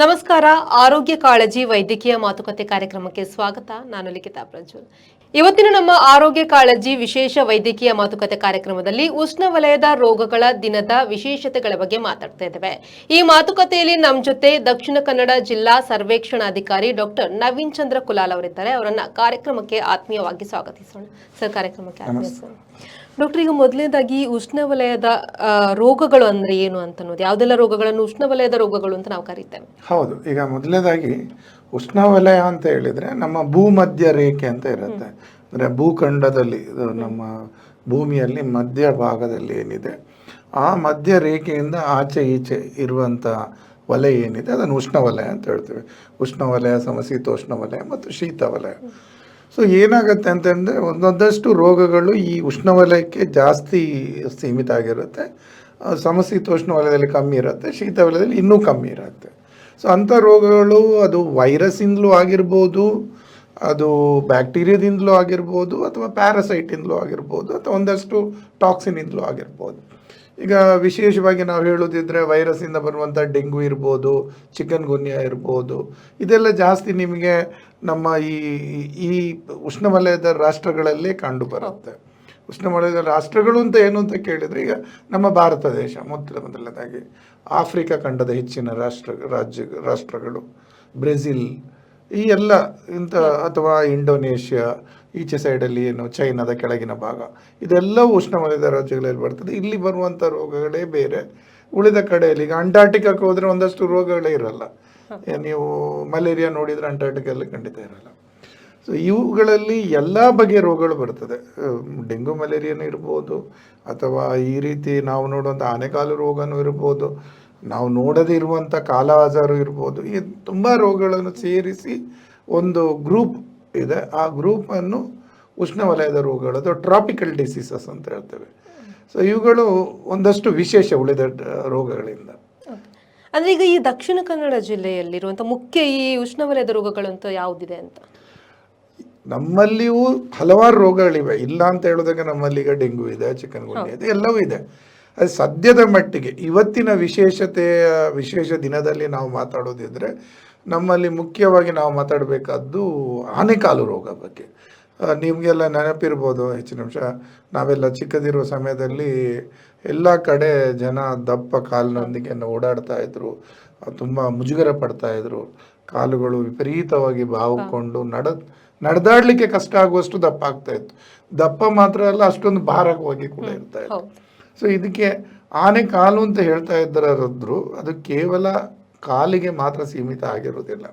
ನಮಸ್ಕಾರ. ಆರೋಗ್ಯ ಕಾಳಜಿ ವೈದ್ಯಕೀಯ ಮಾತುಕತೆ ಕಾರ್ಯಕ್ರಮಕ್ಕೆ ಸ್ವಾಗತ. ನಾನು ಲಿಖಿತಾ ಪ್ರಜ್ವಲ್. ಇವತ್ತಿನ ನಮ್ಮ ಆರೋಗ್ಯ ಕಾಳಜಿ ವಿಶೇಷ ವೈದ್ಯಕೀಯ ಮಾತುಕತೆ ಕಾರ್ಯಕ್ರಮದಲ್ಲಿ ಉಷ್ಣವಲಯದ ರೋಗಗಳ ದಿನದ ವಿಶೇಷತೆಗಳ ಬಗ್ಗೆ ಮಾತಾಡ್ತಾ ಇದ್ದೇವೆ. ಈ ಮಾತುಕತೆಯಲ್ಲಿ ನಮ್ಮ ಜೊತೆ ದಕ್ಷಿಣ ಕನ್ನಡ ಜಿಲ್ಲಾ ಸರ್ವೇಕ್ಷಣಾಧಿಕಾರಿ ಡಾಕ್ಟರ್ ನವೀನ್ ಚಂದ್ರ ಕುಲಾಲ್ ಅವರಿದ್ದಾರೆ. ಅವರನ್ನ ಕಾರ್ಯಕ್ರಮಕ್ಕೆ ಆತ್ಮೀಯವಾಗಿ ಸ್ವಾಗತಿಸೋಣ. ಸರ್ ಕಾರ್ಯಕ್ರಮಕ್ಕೆ. ಡಾಕ್ಟರ್ ಈಗ ಮೊದಲನೇದಾಗಿ ಉಷ್ಣವಲಯದ ರೋಗಗಳು ಅಂದ್ರೆ ಏನು ಅಂತ ಅನ್ನೋದು. ಯಾವುದೆಲ್ಲ ರೋಗಗಳನ್ನು? ಉಷ್ಣವಲಯದ ರೋಗಗಳು ಅಂತ ನಾವು ಕರೀತೇವೆ. ಹೌದು. ಈಗ ಮೊದಲನೇದಾಗಿ ಉಷ್ಣವಲಯ ಅಂತ ಹೇಳಿದ್ರೆ ನಮ್ಮ ಭೂಮಧ್ಯ ರೇಖೆ ಅಂತ ಇರುತ್ತೆ. ಅಂದರೆ ಭೂಖಂಡದಲ್ಲಿ ನಮ್ಮ ಭೂಮಿಯಲ್ಲಿ ಮಧ್ಯ ಭಾಗದಲ್ಲಿ ಏನಿದೆ ಆ ಮಧ್ಯ ರೇಖೆಯಿಂದ ಆಚೆ ಈಚೆ ಇರುವಂಥ ವಲಯ ಏನಿದೆ ಅದನ್ನು ಉಷ್ಣವಲಯ ಅಂತ ಹೇಳ್ತೀವಿ. ಉಷ್ಣವಲಯ ಸಮಶೀತೋಷ್ಣ ವಲಯ ಮತ್ತು ಶೀತ ವಲಯ. ಸೊ ಏನಾಗುತ್ತೆ ಅಂತಂದರೆ ಒಂದೊಂದಷ್ಟು ರೋಗಗಳು ಈ ಉಷ್ಣವಲಯಕ್ಕೆ ಜಾಸ್ತಿ ಸೀಮಿತ ಆಗಿರುತ್ತೆ ಸಮಶೀತೋಷ್ಣ ವಲಯದಲ್ಲಿ ಕಮ್ಮಿ ಇರುತ್ತೆ ಶೀತ ವಲಯದಲ್ಲಿ ಇನ್ನೂ ಕಮ್ಮಿ ಇರುತ್ತೆ. ಸೊ ಅಂಥ ರೋಗಗಳು ಅದು ವೈರಸ್ಸಿಂದಲೂ ಆಗಿರ್ಬೋದು, ಅದು ಬ್ಯಾಕ್ಟೀರಿಯಾದಿಂದಲೂ ಆಗಿರ್ಬೋದು, ಅಥವಾ ಪ್ಯಾರಸೈಟಿಂದಲೂ ಆಗಿರ್ಬೋದು, ಅಥವಾ ಒಂದಷ್ಟು ಟಾಕ್ಸಿನಿಂದಲೂ ಆಗಿರ್ಬೋದು. ಈಗ ವಿಶೇಷವಾಗಿ ನಾವು ಹೇಳೋದಿದ್ರೆ ವೈರಸ್ಸಿಂದ ಬರುವಂಥ ಡೆಂಗು ಇರ್ಬೋದು, ಚಿಕನ್ ಗುನ್ಯಾ ಇರ್ಬೋದು, ಇದೆಲ್ಲ ಜಾಸ್ತಿ ನಿಮಗೆ ನಮ್ಮ ಈ ಈ ಉಷ್ಣವಲಯದ ರಾಷ್ಟ್ರಗಳಲ್ಲೇ ಕಂಡು ಬರುತ್ತೆ ಉಷ್ಣವಲಯದ ರಾಷ್ಟ್ರಗಳು ಅಂತ ಏನು ಅಂತ ಕೇಳಿದರೆ ಈಗ ನಮ್ಮ ಭಾರತ ದೇಶ, ಮೊದಲ ಮೊದಲನೇದಾಗಿ ಆಫ್ರಿಕಾ ಖಂಡದ ಹೆಚ್ಚಿನ ರಾಷ್ಟ್ರ, ರಾಜ್ಯ, ರಾಷ್ಟ್ರಗಳು, ಬ್ರೆಜಿಲ್, ಈ ಎಲ್ಲ ಇಂಥ ಅಥವಾ ಇಂಡೋನೇಷ್ಯಾ ಈಚೆ ಸೈಡಲ್ಲಿ ಏನು ಚೈನಾದ ಕೆಳಗಿನ ಭಾಗ. ಇದೆಲ್ಲವೂ ಉಷ್ಣವಲಯದ ರಾಜ್ಯಗಳಲ್ಲಿ ಬರ್ತದೆ. ಇಲ್ಲಿ ಬರುವಂಥ ರೋಗಗಳೇ ಬೇರೆ. ಉಳಿದ ಕಡೆಯಲ್ಲಿ ಈಗ ಅಂಟಾರ್ಟಿಕಕ್ಕೆ ಹೋದರೆ ಒಂದಷ್ಟು ರೋಗಗಳೇ ಇರಲ್ಲ. ನೀವು ಮಲೇರಿಯಾ ನೋಡಿದರೆ ಅಂಟಾರ್ಟಿಕಲ್ಲಿ ಖಂಡಿತ ಇರಲ್ಲ. ಸೊ ಇವುಗಳಲ್ಲಿ ಎಲ್ಲ ಬಗೆಯ ರೋಗಗಳು ಬರ್ತದೆ. ಡೆಂಗು ಮಲೇರಿಯಾನು ಇರ್ಬೋದು ಅಥವಾ ಈ ರೀತಿ ನಾವು ನೋಡುವಂಥ ಆನೆಕಾಲು ರೋಗನೂ ಇರ್ಬೋದು ನಾವು ನೋಡದೇ ಇರುವಂಥ ಕಾಲ ಆಜಾರು ಇರ್ಬೋದು ಈ ತುಂಬ ರೋಗಗಳನ್ನು ಸೇರಿಸಿ ಒಂದು ಗ್ರೂಪ್ ಇದೆ. ಆ ಗ್ರೂಪನ್ನು ಉಷ್ಣವಲಯದ ರೋಗಗಳು ಅಥವಾ ಟ್ರಾಪಿಕಲ್ ಡಿಸೀಸಸ್ ಅಂತ ಹೇಳ್ತೇವೆ. ಸೊ ಇವುಗಳು ಒಂದಷ್ಟು ವಿಶೇಷ ಉಳಿದ ರೋಗಗಳಿಂದ. ಅಂದ್ರೆ ಈಗ ಈ ದಕ್ಷಿಣ ಕನ್ನಡ ಜಿಲ್ಲೆಯಲ್ಲಿರುವಂಥ ಮುಖ್ಯ ಈ ಉಷ್ಣವಲಯದ ರೋಗಗಳು ಅಂತ ಯಾವುದಿದೆ ಅಂತ? ನಮ್ಮಲ್ಲಿಯೂ ಹಲವಾರು ರೋಗಗಳಿವೆ. ಇಲ್ಲ ಅಂತ ಹೇಳಿದಾಗ ನಮ್ಮಲ್ಲಿ ಈಗ ಡೆಂಗು ಇದೆ ಚಿಕನ್ ಗುಂಡಿ ಇದೆ ಎಲ್ಲವೂ ಇದೆ. ಅದು ಸದ್ಯದ ಮಟ್ಟಿಗೆ ಇವತ್ತಿನ ವಿಶೇಷತೆಯ ವಿಶೇಷ ದಿನದಲ್ಲಿ ನಾವು ಮಾತಾಡೋದಿದ್ರೆ ನಮ್ಮಲ್ಲಿ ಮುಖ್ಯವಾಗಿ ನಾವು ಮಾತಾಡಬೇಕಾದ್ದು ಆನೆಕಾಲು ರೋಗ ಬಗ್ಗೆ. ನಿಮಗೆಲ್ಲ ನೆನಪಿರ್ಬೋದು ಹೆಚ್ಚಿನ ಅಂಶ ನಾವೆಲ್ಲ ಚಿಕ್ಕದಿರುವ ಸಮಯದಲ್ಲಿ ಎಲ್ಲ ಕಡೆ ಜನ ದಪ್ಪ ಕಾಲಿನೊಂದಿಗೆ ಓಡಾಡ್ತಾ ಇದ್ರು ತುಂಬ ಮುಜುಗರ ಪಡ್ತಾ ಇದ್ರು. ಕಾಲುಗಳು ವಿಪರೀತವಾಗಿ ಬಾವುಕೊಂಡು ನಡ ನಡೆದಾಡ್ಲಿಕ್ಕೆ ಕಷ್ಟ ಆಗುವಷ್ಟು ದಪ್ಪ ಆಗ್ತಾ ಇತ್ತು. ದಪ್ಪ ಮಾತ್ರ ಅಲ್ಲ ಅಷ್ಟೊಂದು ಭಾರವಾಗಿ ಕೂಡ ಇರ್ತಾ ಇತ್ತು. ಸೊ ಇದಕ್ಕೆ ಆನೆ ಕಾಲು ಅಂತ ಹೇಳ್ತಾ ಇದ್ದರಾದ್ರು ಅದು ಕೇವಲ ಕಾಲಿಗೆ ಮಾತ್ರ ಸೀಮಿತ ಆಗಿರುವುದಿಲ್ಲ.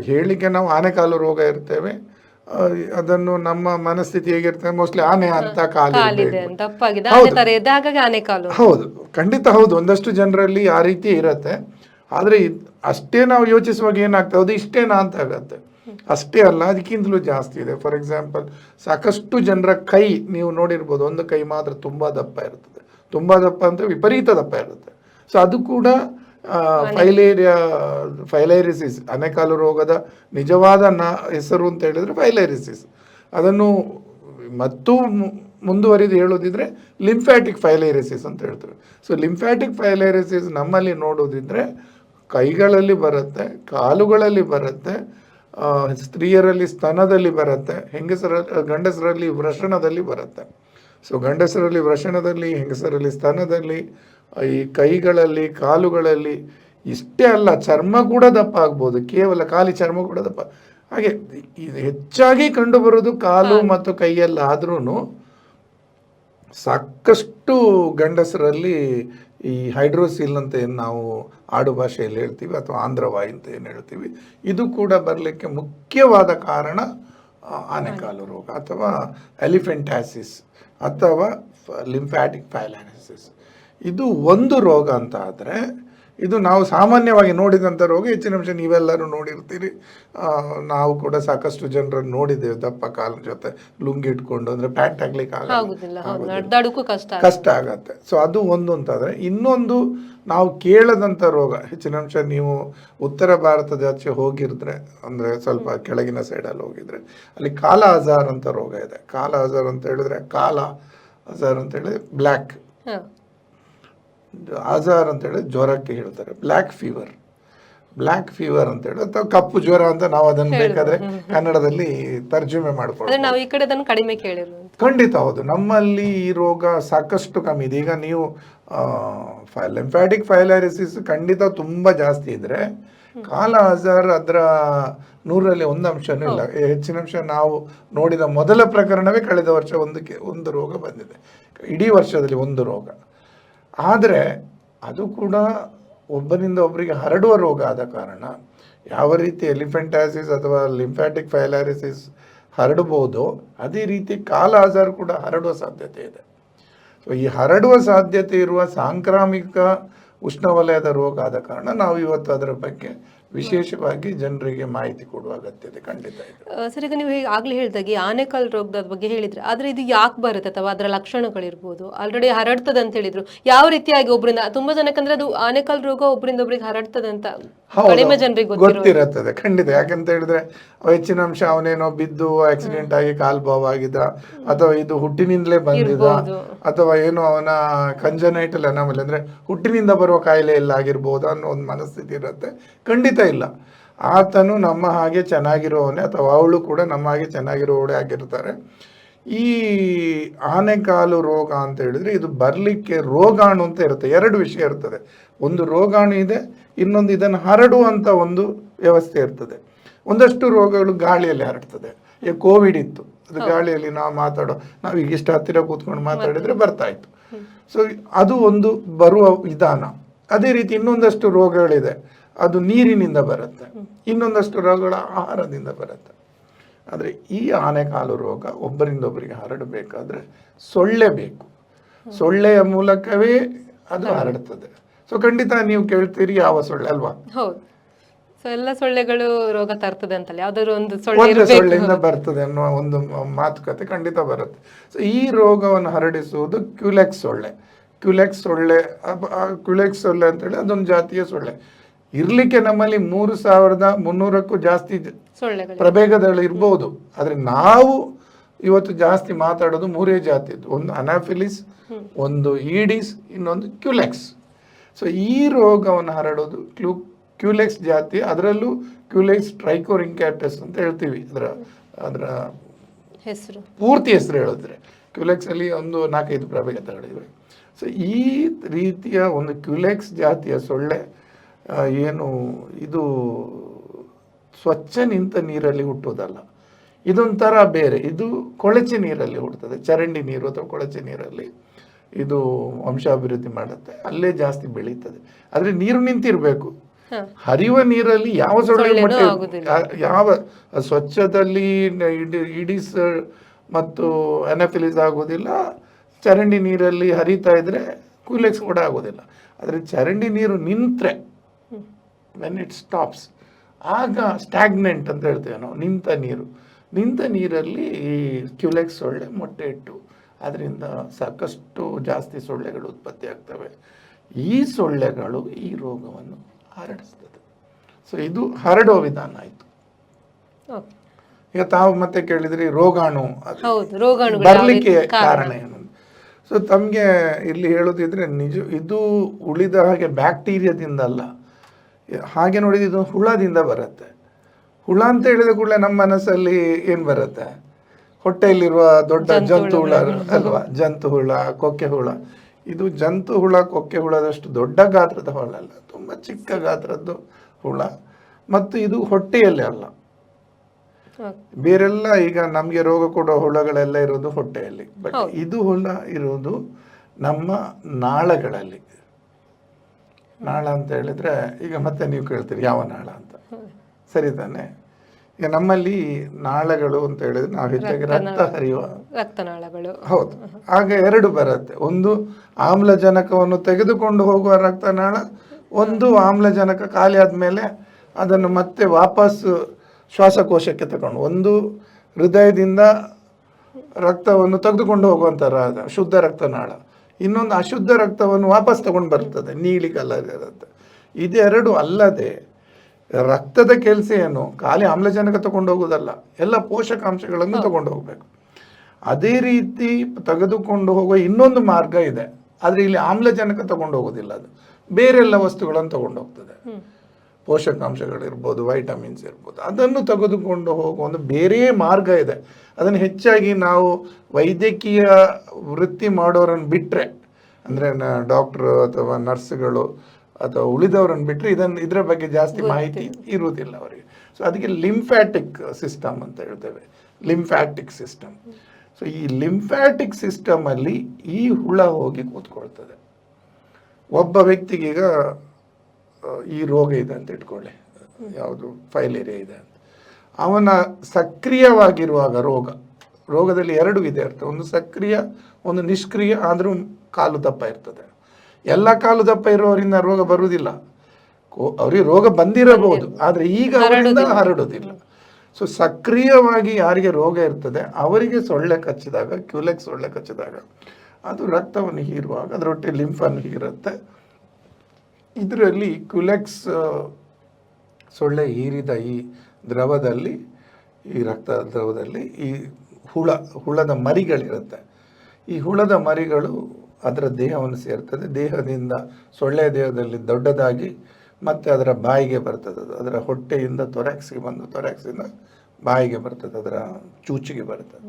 ಹೇಳಲಿಕ್ಕೆ ನಾವು ಆನೆ ಕಾಲು ರೋಗ ಇರ್ತೇವೆ. ಅದನ್ನು ನಮ್ಮ ಮನಸ್ಥಿತಿ ಹೇಗಿರ್ತದೆ? ಮೋಸ್ಟ್ಲಿ ಆನೆ ಅಂತ ಕಾಲು. ಹೌದು. ಖಂಡಿತ ಹೌದು. ಒಂದಷ್ಟು ಜನರಲ್ಲಿ ಆ ರೀತಿ ಇರತ್ತೆ. ಆದರೆ ಅಷ್ಟೇ ನಾವು ಯೋಚಿಸುವಾಗ ಏನಾಗ್ತದೆ? ಅದು ಇಷ್ಟೇನಾ ಅಂತ ಆಗತ್ತೆ. ಅಷ್ಟೇ ಅಲ್ಲ ಅದಕ್ಕಿಂತಲೂ ಜಾಸ್ತಿ ಇದೆ. ಫಾರ್ ಎಕ್ಸಾಂಪಲ್ ಸಾಕಷ್ಟು ಜನರ ಕೈ ನೀವು ನೋಡಿರ್ಬೋದು ಒಂದು ಕೈ ಮಾತ್ರ ತುಂಬ ದಪ್ಪ ಇರ್ತದೆ. ತುಂಬ ದಪ್ಪ ಅಂತ ವಿಪರೀತ ದಪ್ಪ ಇರುತ್ತೆ. ಸೊ ಅದು ಕೂಡ ಫೈಲೇರಿಯಾ ಫೈಲೈರಿಸಿಸ್ ಅನೆಕಾಲು ರೋಗದ ನಿಜವಾದ ನ ಹೆಸರು ಅಂತ ಹೇಳಿದರೆ ಫೈಲೈರಿಸಿಸ್. ಅದನ್ನು ಮತ್ತು ಮುಂದುವರಿದು ಹೇಳೋದಿದ್ರೆ ಲಿಂಫ್ಯಾಟಿಕ್ ಫೈಲೈರಿಸಿಸ್ ಅಂತ ಹೇಳ್ತೇವೆ. ಸೊ ಲಿಂಫ್ಯಾಟಿಕ್ ಫೈಲೈರಿಸಿಸ್ ನಮ್ಮಲ್ಲಿ ನೋಡೋದಿದ್ರೆ ಕೈಗಳಲ್ಲಿ ಬರುತ್ತೆ ಕಾಲುಗಳಲ್ಲಿ ಬರುತ್ತೆ ಸ್ತ್ರೀಯರಲ್ಲಿ ಸ್ತನದಲ್ಲಿ ಬರುತ್ತೆ ಹೆಂಗಸರ ಗಂಡಸರಲ್ಲಿ ವೃಷಣದಲ್ಲಿ ಬರುತ್ತೆ. ಸೊ ಗಂಡಸರಲ್ಲಿ ವೃಷಣದಲ್ಲಿ ಹೆಂಗಸರಲ್ಲಿ ಸ್ತನದಲ್ಲಿ ಈ ಕೈಗಳಲ್ಲಿ ಕಾಲುಗಳಲ್ಲಿ ಇಷ್ಟೇ ಅಲ್ಲ ಚರ್ಮ ಕೂಡ ದಪ್ಪ ಆಗ್ಬೋದು. ಕೇವಲ ಖಾಲಿ ಚರ್ಮ ಕೂಡ ದಪ್ಪ ಹಾಗೆ ಇದು ಹೆಚ್ಚಾಗಿ ಕಂಡುಬರೋದು ಕಾಲು ಮತ್ತು ಕೈಯಲ್ಲ ಆದ್ರೂ ಸಾಕಷ್ಟು ಗಂಡಸರಲ್ಲಿ ಈ ಹೈಡ್ರೋಸಿಲ್ ಅಂತ ಏನು ನಾವು ಆಡು ಭಾಷೆಯಲ್ಲಿ ಹೇಳ್ತೀವಿ ಅಥವಾ ಆಂಧ್ರವಾಯಿ ಅಂತ ಏನು ಹೇಳ್ತೀವಿ ಇದು ಕೂಡ ಬರಲಿಕ್ಕೆ ಮುಖ್ಯವಾದ ಕಾರಣ ಆನೆಕಾಲು ರೋಗ ಅಥವಾ ಎಲಿಫೆಂಟ್ಯಾಸಿಸ್ ಅಥವಾ ಲಿಂಫ್ಯಾಟಿಕ್ ಫೈಲಾನಿಸಿಸ್ ಇದು ಒಂದು ರೋಗ ಅಂತ ಆದರೆ ಇದು ನಾವು ಸಾಮಾನ್ಯವಾಗಿ ನೋಡಿದಂಥ ರೋಗ ಹೆಚ್ಚಿನ ಅಂಶ ನೀವೆಲ್ಲರೂ ನೋಡಿರ್ತೀರಿ. ನಾವು ಕೂಡ ಸಾಕಷ್ಟು ಜನರನ್ನು ನೋಡಿದ್ದೇವೆ ದಪ್ಪ ಕಾಲ ಜೊತೆ ಲುಂಗಿ ಇಟ್ಕೊಂಡು ಅಂದರೆ ಪ್ಯಾಂಟ್ ಹಾಕ್ಲಿಕ್ಕೆ ಆಗಲ್ಲ. ಕಷ್ಟ ಕಷ್ಟ ಆಗತ್ತೆ. ಸೊ ಅದು ಒಂದು ಅಂತಾದರೆ ಇನ್ನೊಂದು ನಾವು ಕೇಳದಂಥ ರೋಗ ಹೆಚ್ಚಿನ ಅಂಶ ನೀವು ಉತ್ತರ ಭಾರತದ ಆಚೆ ಹೋಗಿದ್ರೆ ಅಂದರೆ ಸ್ವಲ್ಪ ಕೆಳಗಿನ ಸೈಡಲ್ಲಿ ಹೋಗಿದ್ರೆ ಅಲ್ಲಿ ಕಾಲ ಅಜಾರ್ ಅಂತ ರೋಗ ಇದೆ. ಕಾಲ ಅಜಾರ್ ಅಂತ ಹೇಳಿದ್ರೆ ಕಾಲ ಅಜಾರ್ ಅಂತ ಹೇಳಿದ್ರೆ ಬ್ಲ್ಯಾಕ್. ಆಜಾರ್ ಅಂತ ಹೇಳಿ ಜ್ವರಕ್ಕೆ ಹೇಳ್ತಾರೆ. ಬ್ಲ್ಯಾಕ್ ಫೀವರ್ ಬ್ಲ್ಯಾಕ್ ಫೀವರ್ ಅಂತ ಹೇಳಿ. ಅಥವಾ ಕಪ್ಪು ಜ್ವರ ಅಂತ ನಾವು ಅದನ್ನು ಬೇಕಾದ್ರೆ ಕನ್ನಡದಲ್ಲಿ ತರ್ಜುಮೆ ಕೇಳಿರುವಂತ ಖಂಡಿತ ಹೌದು. ನಮ್ಮಲ್ಲಿ ಈ ರೋಗ ಸಾಕಷ್ಟು ಕಮ್ಮಿ ಇದೆ. ಈಗ ನೀವು ಲಿಂಫ್ಯಾಟಿಕ್ ಫೈಲಾರಿಸಿಸ್ ಖಂಡಿತ ತುಂಬಾ ಜಾಸ್ತಿ ಇದ್ರೆ ಕಾಲ ಆಜಾರ್ ಅದರ ನೂರರಲ್ಲಿ ಒಂದು ಅಂಶನೂ ಇಲ್ಲ. ಹೆಚ್ಚಿನ ಅಂಶ ನಾವು ನೋಡಿದ ಮೊದಲ ಪ್ರಕರಣವೇ ಕಳೆದ ವರ್ಷ ಒಂದಕ್ಕೆ ಒಂದು ರೋಗ ಬಂದಿದೆ. ಇಡೀ ವರ್ಷದಲ್ಲಿ ಒಂದು ರೋಗ. ಆದರೆ ಅದು ಕೂಡ ಒಬ್ಬರಿಂದ ಒಬ್ಬರಿಗೆ ಹರಡುವ ರೋಗ ಆದ ಕಾರಣ ಯಾವ ರೀತಿ ಎಲಿಫೆಂಟಾಸಿಸ್ ಅಥವಾ ಲಿಂಫ್ಯಾಟಿಕ್ ಫೈಲಾರಿಸಿಸ್ ಹರಡಬಹುದು ಅದೇ ರೀತಿ ಕಾಲ ಆಜಾರ್ ಕೂಡ ಹರಡುವ ಸಾಧ್ಯತೆ ಇದೆ. ಸೊ ಈ ಹರಡುವ ಸಾಧ್ಯತೆ ಇರುವ ಸಾಂಕ್ರಾಮಿಕ ಉಷ್ಣವಲಯದ ರೋಗ ಆದ ಕಾರಣ ನಾವು ಇವತ್ತು ಅದರ ಬಗ್ಗೆ ವಿಶೇಷವಾಗಿ ಜನರಿಗೆ ಮಾಹಿತಿ ಕೊಡುವ ಅಗತ್ಯತೆ ಖಂಡಿತ ಇದೆ. ಸರ್, ಈಗ ನೀವು ಆಗ್ಲೇ ಹೇಳಿದಾಗೆ ಆನೆಕಲ್ ರೋಗದ ಬಗ್ಗೆ ಹೇಳಿದ್ರೆ, ಆದ್ರೆ ಇದು ಯಾಕೆ ಬರುತ್ತೆ ಅಥವಾ ಅದರ ಲಕ್ಷಣಗಳಿರ್ಬೋದು? ಆಲ್ರೆಡಿ ಹರಡ್ತದೆ ಅಂತ ಹೇಳಿದ್ರು. ಯಾವ ರೀತಿಯಾಗಿ ಒಬ್ಬರಿಂದ ತುಂಬಾ ಜನಕ್ಕಂದ್ರೆ ಅದು ಆನೆಕಲ್ ರೋಗ ಒಬ್ಬರಿಂದ ಒಬ್ರಿಗೆ ಹರಡ್ತದೆ ಅಂತ ಕಡಿಮೆ ಜನರಿಗೆ ಗೊತ್ತಿರೋ ಗೊತ್ತಿರುತ್ತದೆ ಖಂಡಿತ. ಯಾಕಂತ ಹೇಳಿದ್ರೆ ಹೆಚ್ಚಿನ ಅಂಶ ಅವನೇನೋ ಬಿದ್ದು ಆಕ್ಸಿಡೆಂಟ್ ಆಗಿ ಕಾಲ್ ಬಾವ್ ಆಗಿದ್ದ ಅಥವಾ ಇದು ಹುಟ್ಟಿನಿಂದಲೇ ಬಂದಿದ ಅಥವಾ ಏನು ಅವನ ಕಂಜನೈಟಲ್ ಅನಾಮಲಿ ಅಂದ್ರೆ ಹುಟ್ಟಿನಿಂದ ಬರುವ ಕಾಯಿಲೆ ಎಲ್ಲ ಆಗಿರ್ಬೋದು ಅನ್ನೋ ಒಂದು ಮನಸ್ಥಿತಿ ಇರುತ್ತೆ. ಖಂಡಿತ ಇಲ್ಲ. ಆತನು ನಮ್ಮ ಹಾಗೆ ಚೆನ್ನಾಗಿರೋವನೇ ಅಥವಾ ಅವಳು ಕೂಡ ನಮ್ಮ ಹಾಗೆ ಚೆನ್ನಾಗಿರೋವಳೆ ಆಗಿರ್ತಾರೆ. ಈ ಆನೆಕಾಲು ರೋಗ ಅಂತ ಹೇಳಿದ್ರೆ ಇದು ಬರಲಿಕ್ಕೆ ರೋಗಾಣು ಅಂತ ಇರುತ್ತೆ. ಎರಡು ವಿಷಯ ಇರ್ತದೆ. ಒಂದು ರೋಗಾಣು ಇದೆ ಇನ್ನೊಂದು ಇದನ್ನು ಹರಡುವಂಥ ಒಂದು ವ್ಯವಸ್ಥೆ ಇರ್ತದೆ. ಒಂದಷ್ಟು ರೋಗಗಳು ಗಾಳಿಯಲ್ಲಿ ಹರಡ್ತದೆ. ಈಗ ಕೋವಿಡ್ ಇತ್ತು. ಅದು ಗಾಳಿಯಲ್ಲಿ ನಾವು ಮಾತಾಡೋ ನಾವು ಈಗ ಇಷ್ಟು ಹತ್ತಿರ ಕೂತ್ಕೊಂಡು ಮಾತಾಡಿದ್ರೆ ಬರ್ತಾ ಇತ್ತು. ಸೊ ಅದು ಒಂದು ಬರುವ ವಿಧಾನ. ಅದೇ ರೀತಿ ಇನ್ನೊಂದಷ್ಟು ರೋಗಗಳಿದೆ. ಅದು ನೀರಿನಿಂದ ಬರುತ್ತೆ. ಇನ್ನೊಂದಷ್ಟು ರೋಗಗಳ ಆಹಾರದಿಂದ ಬರುತ್ತೆ. ಆದರೆ ಈ ಆನೆಕಾಲು ರೋಗ ಒಬ್ಬರಿಂದ ಒಬ್ಬರಿಗೆ ಹರಡಬೇಕಾದ್ರೆ ಸೊಳ್ಳೆ ಬೇಕು. ಸೊಳ್ಳೆಯ ಮೂಲಕವೇ ಅದು ಹರಡ್ತದೆ. ಸೊ ಖಂಡಿತ ನೀವು ಕೇಳ್ತೀರಿ ಯಾವ ಸೊಳ್ಳೆ ಅಲ್ವಾ? ಹೌದು. ಸೊ ಎಲ್ಲ ಸೊಳ್ಳೆಗಳು ರೋಗ ತರ್ತದೆ ಅಂತಲ್ಲ ಯಾವ್ದಾದ್ರು ಒಂದು ಸೊಳ್ಳೆ ಒಂದು ಸೊಳ್ಳೆಯಿಂದ ಬರ್ತದೆ ಅನ್ನುವ ಒಂದು ಮಾತುಕತೆ ಖಂಡಿತ ಬರುತ್ತೆ. ಸೊ ಈ ರೋಗವನ್ನು ಹರಡಿಸುವುದು ಕ್ಯುಲೆಕ್ಸ್ ಸೊಳ್ಳೆ. ಕ್ಯುಲೆಕ್ಸ್ ಸೊಳ್ಳೆ ಕ್ಯುಲೆಕ್ಸ್ ಸೊಳ್ಳೆ ಅಂತೇಳಿ ಅದೊಂದು ಜಾತಿಯ ಸೊಳ್ಳೆ. ಇರ್ಲಿಕ್ಕೆ ನಮ್ಮಲ್ಲಿ ಮೂರು ಸಾವಿರದ ಮುನ್ನೂರಕ್ಕೂ ಜಾಸ್ತಿ ಸೊಳ್ಳೆ ಪ್ರಭೇದಗಳು ಇರ್ಬೋದು. ಆದರೆ ನಾವು ಇವತ್ತು ಜಾಸ್ತಿ ಮಾತಾಡೋದು ಮೂರೇ ಜಾತಿದ್ದು ಒಂದು ಅನಾಫಿಲಿಸ್ ಒಂದು ಈಡಿಸ್ ಇನ್ನೊಂದು ಕ್ಯುಲೆಕ್ಸ್. ಸೊ ಈ ರೋಗವನ್ನು ಹರಡೋದು ಕ್ಲೂ ಕ್ಯೂಲೆಕ್ಸ್ ಜಾತಿ ಅದರಲ್ಲೂ ಕ್ಯೂಲೆಕ್ಸ್ ಟ್ರೈಕೋರಿಂಕ್ಯಾಟಸ್ ಅಂತ ಹೇಳ್ತೀವಿ. ಅದರ ಅದರ ಹೆಸರು. ಪೂರ್ತಿ ಹೆಸರು ಹೇಳಿದ್ರೆ. ಕ್ಯೂಲೆಕ್ಸಲ್ಲಿ ಒಂದು ನಾಲ್ಕೈದು ಪ್ರಭೇದಗಳಿವೆ ಸೊ ಈ ರೀತಿಯ ಒಂದು ಕ್ಯುಲೆಕ್ಸ್ ಜಾತಿಯ ಸೊಳ್ಳೆ ಏನು ಇದು ಸ್ವಚ್ಛ ನಿಂತ ನೀರಲ್ಲಿ ಹುಟ್ಟೋದಲ್ಲ. ಇದೊಂಥರ ಬೇರೆ. ಇದು ಕೊಳಚೆ ನೀರಲ್ಲಿ ಹುಡ್ತದೆ ಚರಂಡಿ ನೀರು ಅಥವಾ ಕೊಳಚೆ ನೀರಲ್ಲಿ. ಇದು ವಂಶಾಭಿವೃದ್ಧಿ ಮಾಡುತ್ತೆ. ಅಲ್ಲೇ ಜಾಸ್ತಿ ಬೆಳೀತದೆ. ಆದರೆ ನೀರು ನಿಂತಿರಬೇಕು. ಹರಿಯುವ ನೀರಲ್ಲಿ ಯಾವ ಸೊಳ್ಳೆ ಮೊಟ್ಟೆ. ಯಾವ ಸ್ವಚ್ಛದಲ್ಲಿ ಇಡೀಸ್ ಮತ್ತು ಅನಫಿಲಿಸ್ ಆಗೋದಿಲ್ಲ. ಚರಂಡಿ ನೀರಲ್ಲಿ ಹರಿತಾ ಇದ್ರೆ ಕೂಲೆಕ್ಸ್ ಕೂಡ ಆಗೋದಿಲ್ಲ. ಆದರೆ ಚರಂಡಿ ನೀರು ನಿಂತರೆ ವೆನ್ ಇಟ್ ಸ್ಟಾಪ್ಸ್ ಆಗ ಸ್ಟ್ಯಾಗ್ನೆಂಟ್ ಅಂತ ಹೇಳ್ತೇವೆ ನಾವು. ನಿಂತ ನೀರು. ನಿಂತ ನೀರಲ್ಲಿ ಈ ಕ್ಯೂಲೆಕ್ಸ್ ಸೊಳ್ಳೆ ಮೊಟ್ಟೆ ಇಟ್ಟು ಅದರಿಂದ ಸಾಕಷ್ಟು ಜಾಸ್ತಿ ಸೊಳ್ಳೆಗಳು ಉತ್ಪತ್ತಿ ಆಗ್ತವೆ. ಈ ಸೊಳ್ಳೆಗಳು ಈ ರೋಗವನ್ನು ಹರಡಿಸ್ತದೆ. ಸೊ ಇದು ಹರಡೋ ವಿಧಾನ ಆಯಿತು. ಈಗ ತಾವು ಮತ್ತೆ ಕೇಳಿದ್ರಿ ರೋಗಾಣು ಬರ್ಲಿಕ್ಕೆ ಕಾರಣ? ಏನು ಸೊ ತಮಗೆ ಇಲ್ಲಿ ಹೇಳೋದಿದ್ರೆ ನಿಜ ಇದು ಉಳಿದ ಹಾಗೆ ಬ್ಯಾಕ್ಟೀರಿಯಾದಿಂದ ಅಲ್ಲ. ಹಾಗೆ ನೋಡಿದ್ರೆ ಇದು ಹುಳದಿಂದ ಬರುತ್ತೆ. ಹುಳ ಅಂತ ಹೇಳಿದ ಕೂಡಲೇ ನಮ್ಮ ಮನಸ್ಸಲ್ಲಿ ಏನು ಬರುತ್ತೆ? ಹೊಟ್ಟೆಯಲ್ಲಿರುವ ದೊಡ್ಡ ಜಂತು ಹುಳ. ಅಲ್ವಾ? ಜಂತು ಹುಳ ಕೊಕ್ಕೆ ಹುಳ. ಇದು ಜಂತು ಹುಳ ಕೊಕ್ಕೆ ಹುಳದಷ್ಟು ದೊಡ್ಡ ಗಾತ್ರದ ಹುಳ ಅಲ್ಲ ತುಂಬ ಚಿಕ್ಕ ಗಾತ್ರದ್ದು ಹುಳ. ಮತ್ತು ಇದು ಹೊಟ್ಟೆಯಲ್ಲಿ ಅಲ್ಲ. ಬೇರೆಲ್ಲ ಈಗ ನಮಗೆ ರೋಗ ಕೊಡೋ ಹುಳಗಳೆಲ್ಲ ಇರೋದು ಹೊಟ್ಟೆಯಲ್ಲಿ. ಬಟ್ ಇದು ಹುಳ ಇರೋದು ನಮ್ಮ ನಾಳಗಳಲ್ಲಿ. ನಾಳ ಅಂತ ಹೇಳಿದ್ರೆ ಈಗ ಮತ್ತೆ ನೀವು ಕೇಳ್ತೀರಿ ಯಾವ ನಾಳ ಅಂತ. ಸರಿ ತಾನೆ? ಈಗ ನಮ್ಮಲ್ಲಿ ನಾಳಗಳು ಅಂತ ಹೇಳಿದ್ರೆ ನಾವು ಹೆಚ್ಚಾಗಿ ರಕ್ತ ಹರಿಯುವ ರಕ್ತನಾಳಗಳು. ಹೌದು. ಆಗ ಎರಡು ಬರುತ್ತೆ. ಒಂದು ಆಮ್ಲಜನಕವನ್ನು ತೆಗೆದುಕೊಂಡು ಹೋಗುವ ರಕ್ತನಾಳ ಒಂದು ಆಮ್ಲಜನಕ ಖಾಲಿ ಆದ್ಮೇಲೆ ಅದನ್ನು ಮತ್ತೆ ವಾಪಸ್ ಶ್ವಾಸಕೋಶಕ್ಕೆ ತಗೊಂಡು ಒಂದು ಹೃದಯದಿಂದ ರಕ್ತವನ್ನು ತೆಗೆದುಕೊಂಡು ಹೋಗುವಂಥ ಶುದ್ಧ ರಕ್ತನಾಳ. ಇನ್ನೊಂದು ಅಶುದ್ಧ ರಕ್ತವನ್ನು ವಾಪಸ್ ತಗೊಂಡು ಬರ್ತದೆ ನೀಲಿ ಕಲರ್ ಇರುತ್ತೆ. ಇದೆರಡು ಅಲ್ಲದೆ ರಕ್ತದ ಕೆಲಸ ಏನು ಖಾಲಿ ಆಮ್ಲಜನಕ ತಗೊಂಡು ಹೋಗೋದಲ್ಲ ಎಲ್ಲ ಪೋಷಕಾಂಶಗಳನ್ನು ತಗೊಂಡು ಹೋಗ್ಬೇಕು ಅದೇ ರೀತಿ ತೆಗೆದುಕೊಂಡು ಹೋಗುವ ಇನ್ನೊಂದು ಮಾರ್ಗ ಇದೆ. ಆದರೆ ಇಲ್ಲಿ ಆಮ್ಲಜನಕ ತಗೊಂಡು ಹೋಗೋದಿಲ್ಲ ಅದು. ಬೇರೆಲ್ಲ ವಸ್ತುಗಳನ್ನು ತಗೊಂಡು ಹೋಗ್ತದೆ ಪೋಷಕಾಂಶಗಳಿರ್ಬೋದು ವೈಟಮಿನ್ಸ್ ಇರ್ಬೋದು ಅದನ್ನು ತೆಗೆದುಕೊಂಡು ಹೋಗುವ ಒಂದು ಬೇರೆ ಮಾರ್ಗ ಇದೆ. ಅದನ್ನು ಹೆಚ್ಚಾಗಿ ನಾವು ವೈದ್ಯಕೀಯ ವೃತ್ತಿ ಮಾಡೋರನ್ನು ಬಿಟ್ಟರೆ ಅಂದರೆ ಡಾಕ್ಟ್ರು ಅಥವಾ ನರ್ಸ್ಗಳು ಅಥವಾ ಉಳಿದವರನ್ನು ಬಿಟ್ಟರೆ ಇದನ್ನು ಇದರ ಬಗ್ಗೆ ಜಾಸ್ತಿ ಮಾಹಿತಿ ಇರುವುದಿಲ್ಲ ಅವರಿಗೆ. ಸೊ ಅದಕ್ಕೆ ಲಿಂಫ್ಯಾಟಿಕ್ ಸಿಸ್ಟಮ್ ಅಂತ ಹೇಳ್ತೇವೆ. ಲಿಂಫ್ಯಾಟಿಕ್ ಸಿಸ್ಟಮ್ ಸೊ ಈ ಲಿಂಫ್ಯಾಟಿಕ್ ಸಿಸ್ಟಮಲ್ಲಿ ಈ ಹುಳ ಹೋಗಿ ಕೂತ್ಕೊಳ್ತದೆ. ಒಬ್ಬ ವ್ಯಕ್ತಿಗೆ ಈಗ ಈ ರೋಗ ಇದೆ ಅಂತ ಇಟ್ಕೊಳ್ಳಿ. ಯಾವುದು ಫೈಲೇರಿಯಾ ಇದೆ ಅಂತ. ಅವನ ಸಕ್ರಿಯವಾಗಿರುವಾಗ ರೋಗ ರೋಗದಲ್ಲಿ ಎರಡು ಇದೆ ಇರ್ತದೆ. ಒಂದು ಸಕ್ರಿಯ ಒಂದು ನಿಷ್ಕ್ರಿಯ ಆದರೂ ಕಾಲು ದಪ್ಪ ಇರ್ತದೆ. ಎಲ್ಲ ಕಾಲು ದಪ್ಪ ಇರೋರಿಂದ ರೋಗ ಬರುವುದಿಲ್ಲ. ಅವರಿಗೆ ರೋಗ ಬಂದಿರಬಹುದು ಆದರೆ ಈಗ ಅವರಿಂದ ಹರಡೋದಿಲ್ಲ ಸೊ ಸಕ್ರಿಯವಾಗಿ ಯಾರಿಗೆ ರೋಗ ಇರ್ತದೆ ಅವರಿಗೆ ಸೊಳ್ಳೆ ಕಚ್ಚಿದಾಗ ಕ್ಯೂಲೆಕ್ಸ್ ಸೊಳ್ಳೆ ಕಚ್ಚಿದಾಗ ಅದು ರಕ್ತವನ್ನು ಹೀರುವಾಗ ಅದರೊಟ್ಟಿಗೆ ಲಿಂಫನ್ನು ಹೀರುತ್ತೆ. ಇದರಲ್ಲಿ ಕ್ಯುಲೆಕ್ಸ್ ಸೊಳ್ಳೆ ಹೀರಿದ ಈ ದ್ರವದಲ್ಲಿ ಈ ರಕ್ತ ದ್ರವದಲ್ಲಿ ಈ ಹುಳ ಹುಳದ ಮರಿಗಳಿರುತ್ತೆ. ಈ ಹುಳದ ಮರಿಗಳು ಅದರ ದೇಹವನ್ನು ಸೇರ್ತದೆ. ದೇಹದಿಂದ ಸೊಳ್ಳೆ ದೇಹದಲ್ಲಿ ದೊಡ್ಡದಾಗಿ ಮತ್ತೆ ಅದರ ಬಾಯಿಗೆ ಬರ್ತದೆ ಅದು. ಅದರ ಹೊಟ್ಟೆಯಿಂದ ತೊರೆಕ್ಸಿಗೆ ಬಂದು ತೊರಾಕ್ಸಿಂದ ಬಾಯಿಗೆ ಬರ್ತದೆ ಅದರ ಚೂಚಿಗೆ ಬರ್ತದೆ.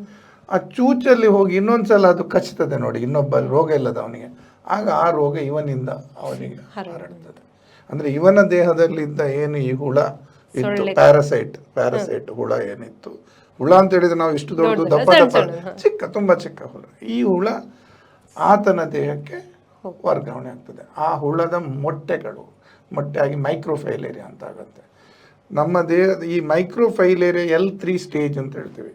ಆ ಚೂಚಲ್ಲಿ ಹೋಗಿ ಇನ್ನೊಂದ್ಸಲ ಅದು ಕಚ್ತದೆ ನೋಡಿ ಇನ್ನೊಬ್ಬ ರೋಗ ಇಲ್ಲದ ಅವನಿಗೆ. ಆಗ ಆ ರೋಗ ಇವನಿಂದ ಅವನಿಗೆ ಹರಡ್ತದೆ. ಅಂದ್ರೆ ಇವನ ದೇಹದಲ್ಲಿದ್ದ ಏನು ಈ ಹುಳ ಇತ್ತು? ಪ್ಯಾರಸೈಟ್ ಪ್ಯಾರಸೈಟ್ ಹುಳ ಏನಿತ್ತು? ಹುಳ ಅಂತ ಹೇಳಿದ್ರೆ ನಾವು ಇಷ್ಟು ದೊಡ್ಡದು ದಪ್ಪ ದಪ್ಪ ಚಿಕ್ಕ ತುಂಬಾ ಚಿಕ್ಕ ಹುಳ. ಈ ಹುಳ ಆತನ ದೇಹಕ್ಕೆ ವರ್ಗಾವಣೆ ಆಗ್ತದೆ. ಆ ಹುಳದ ಮೊಟ್ಟೆಗಳು ಮೊಟ್ಟೆಯಾಗಿ ಮೈಕ್ರೋಫೈಲೇರಿಯಾ ಅಂತ ಆಗುತ್ತೆ ನಮ್ಮ ದೇಹದ ಈ ಮೈಕ್ರೋಫೈಲೇರಿಯಾ ಎಲ್ ತ್ರೀ ಸ್ಟೇಜ್ ಅಂತ ಹೇಳ್ತೀವಿ.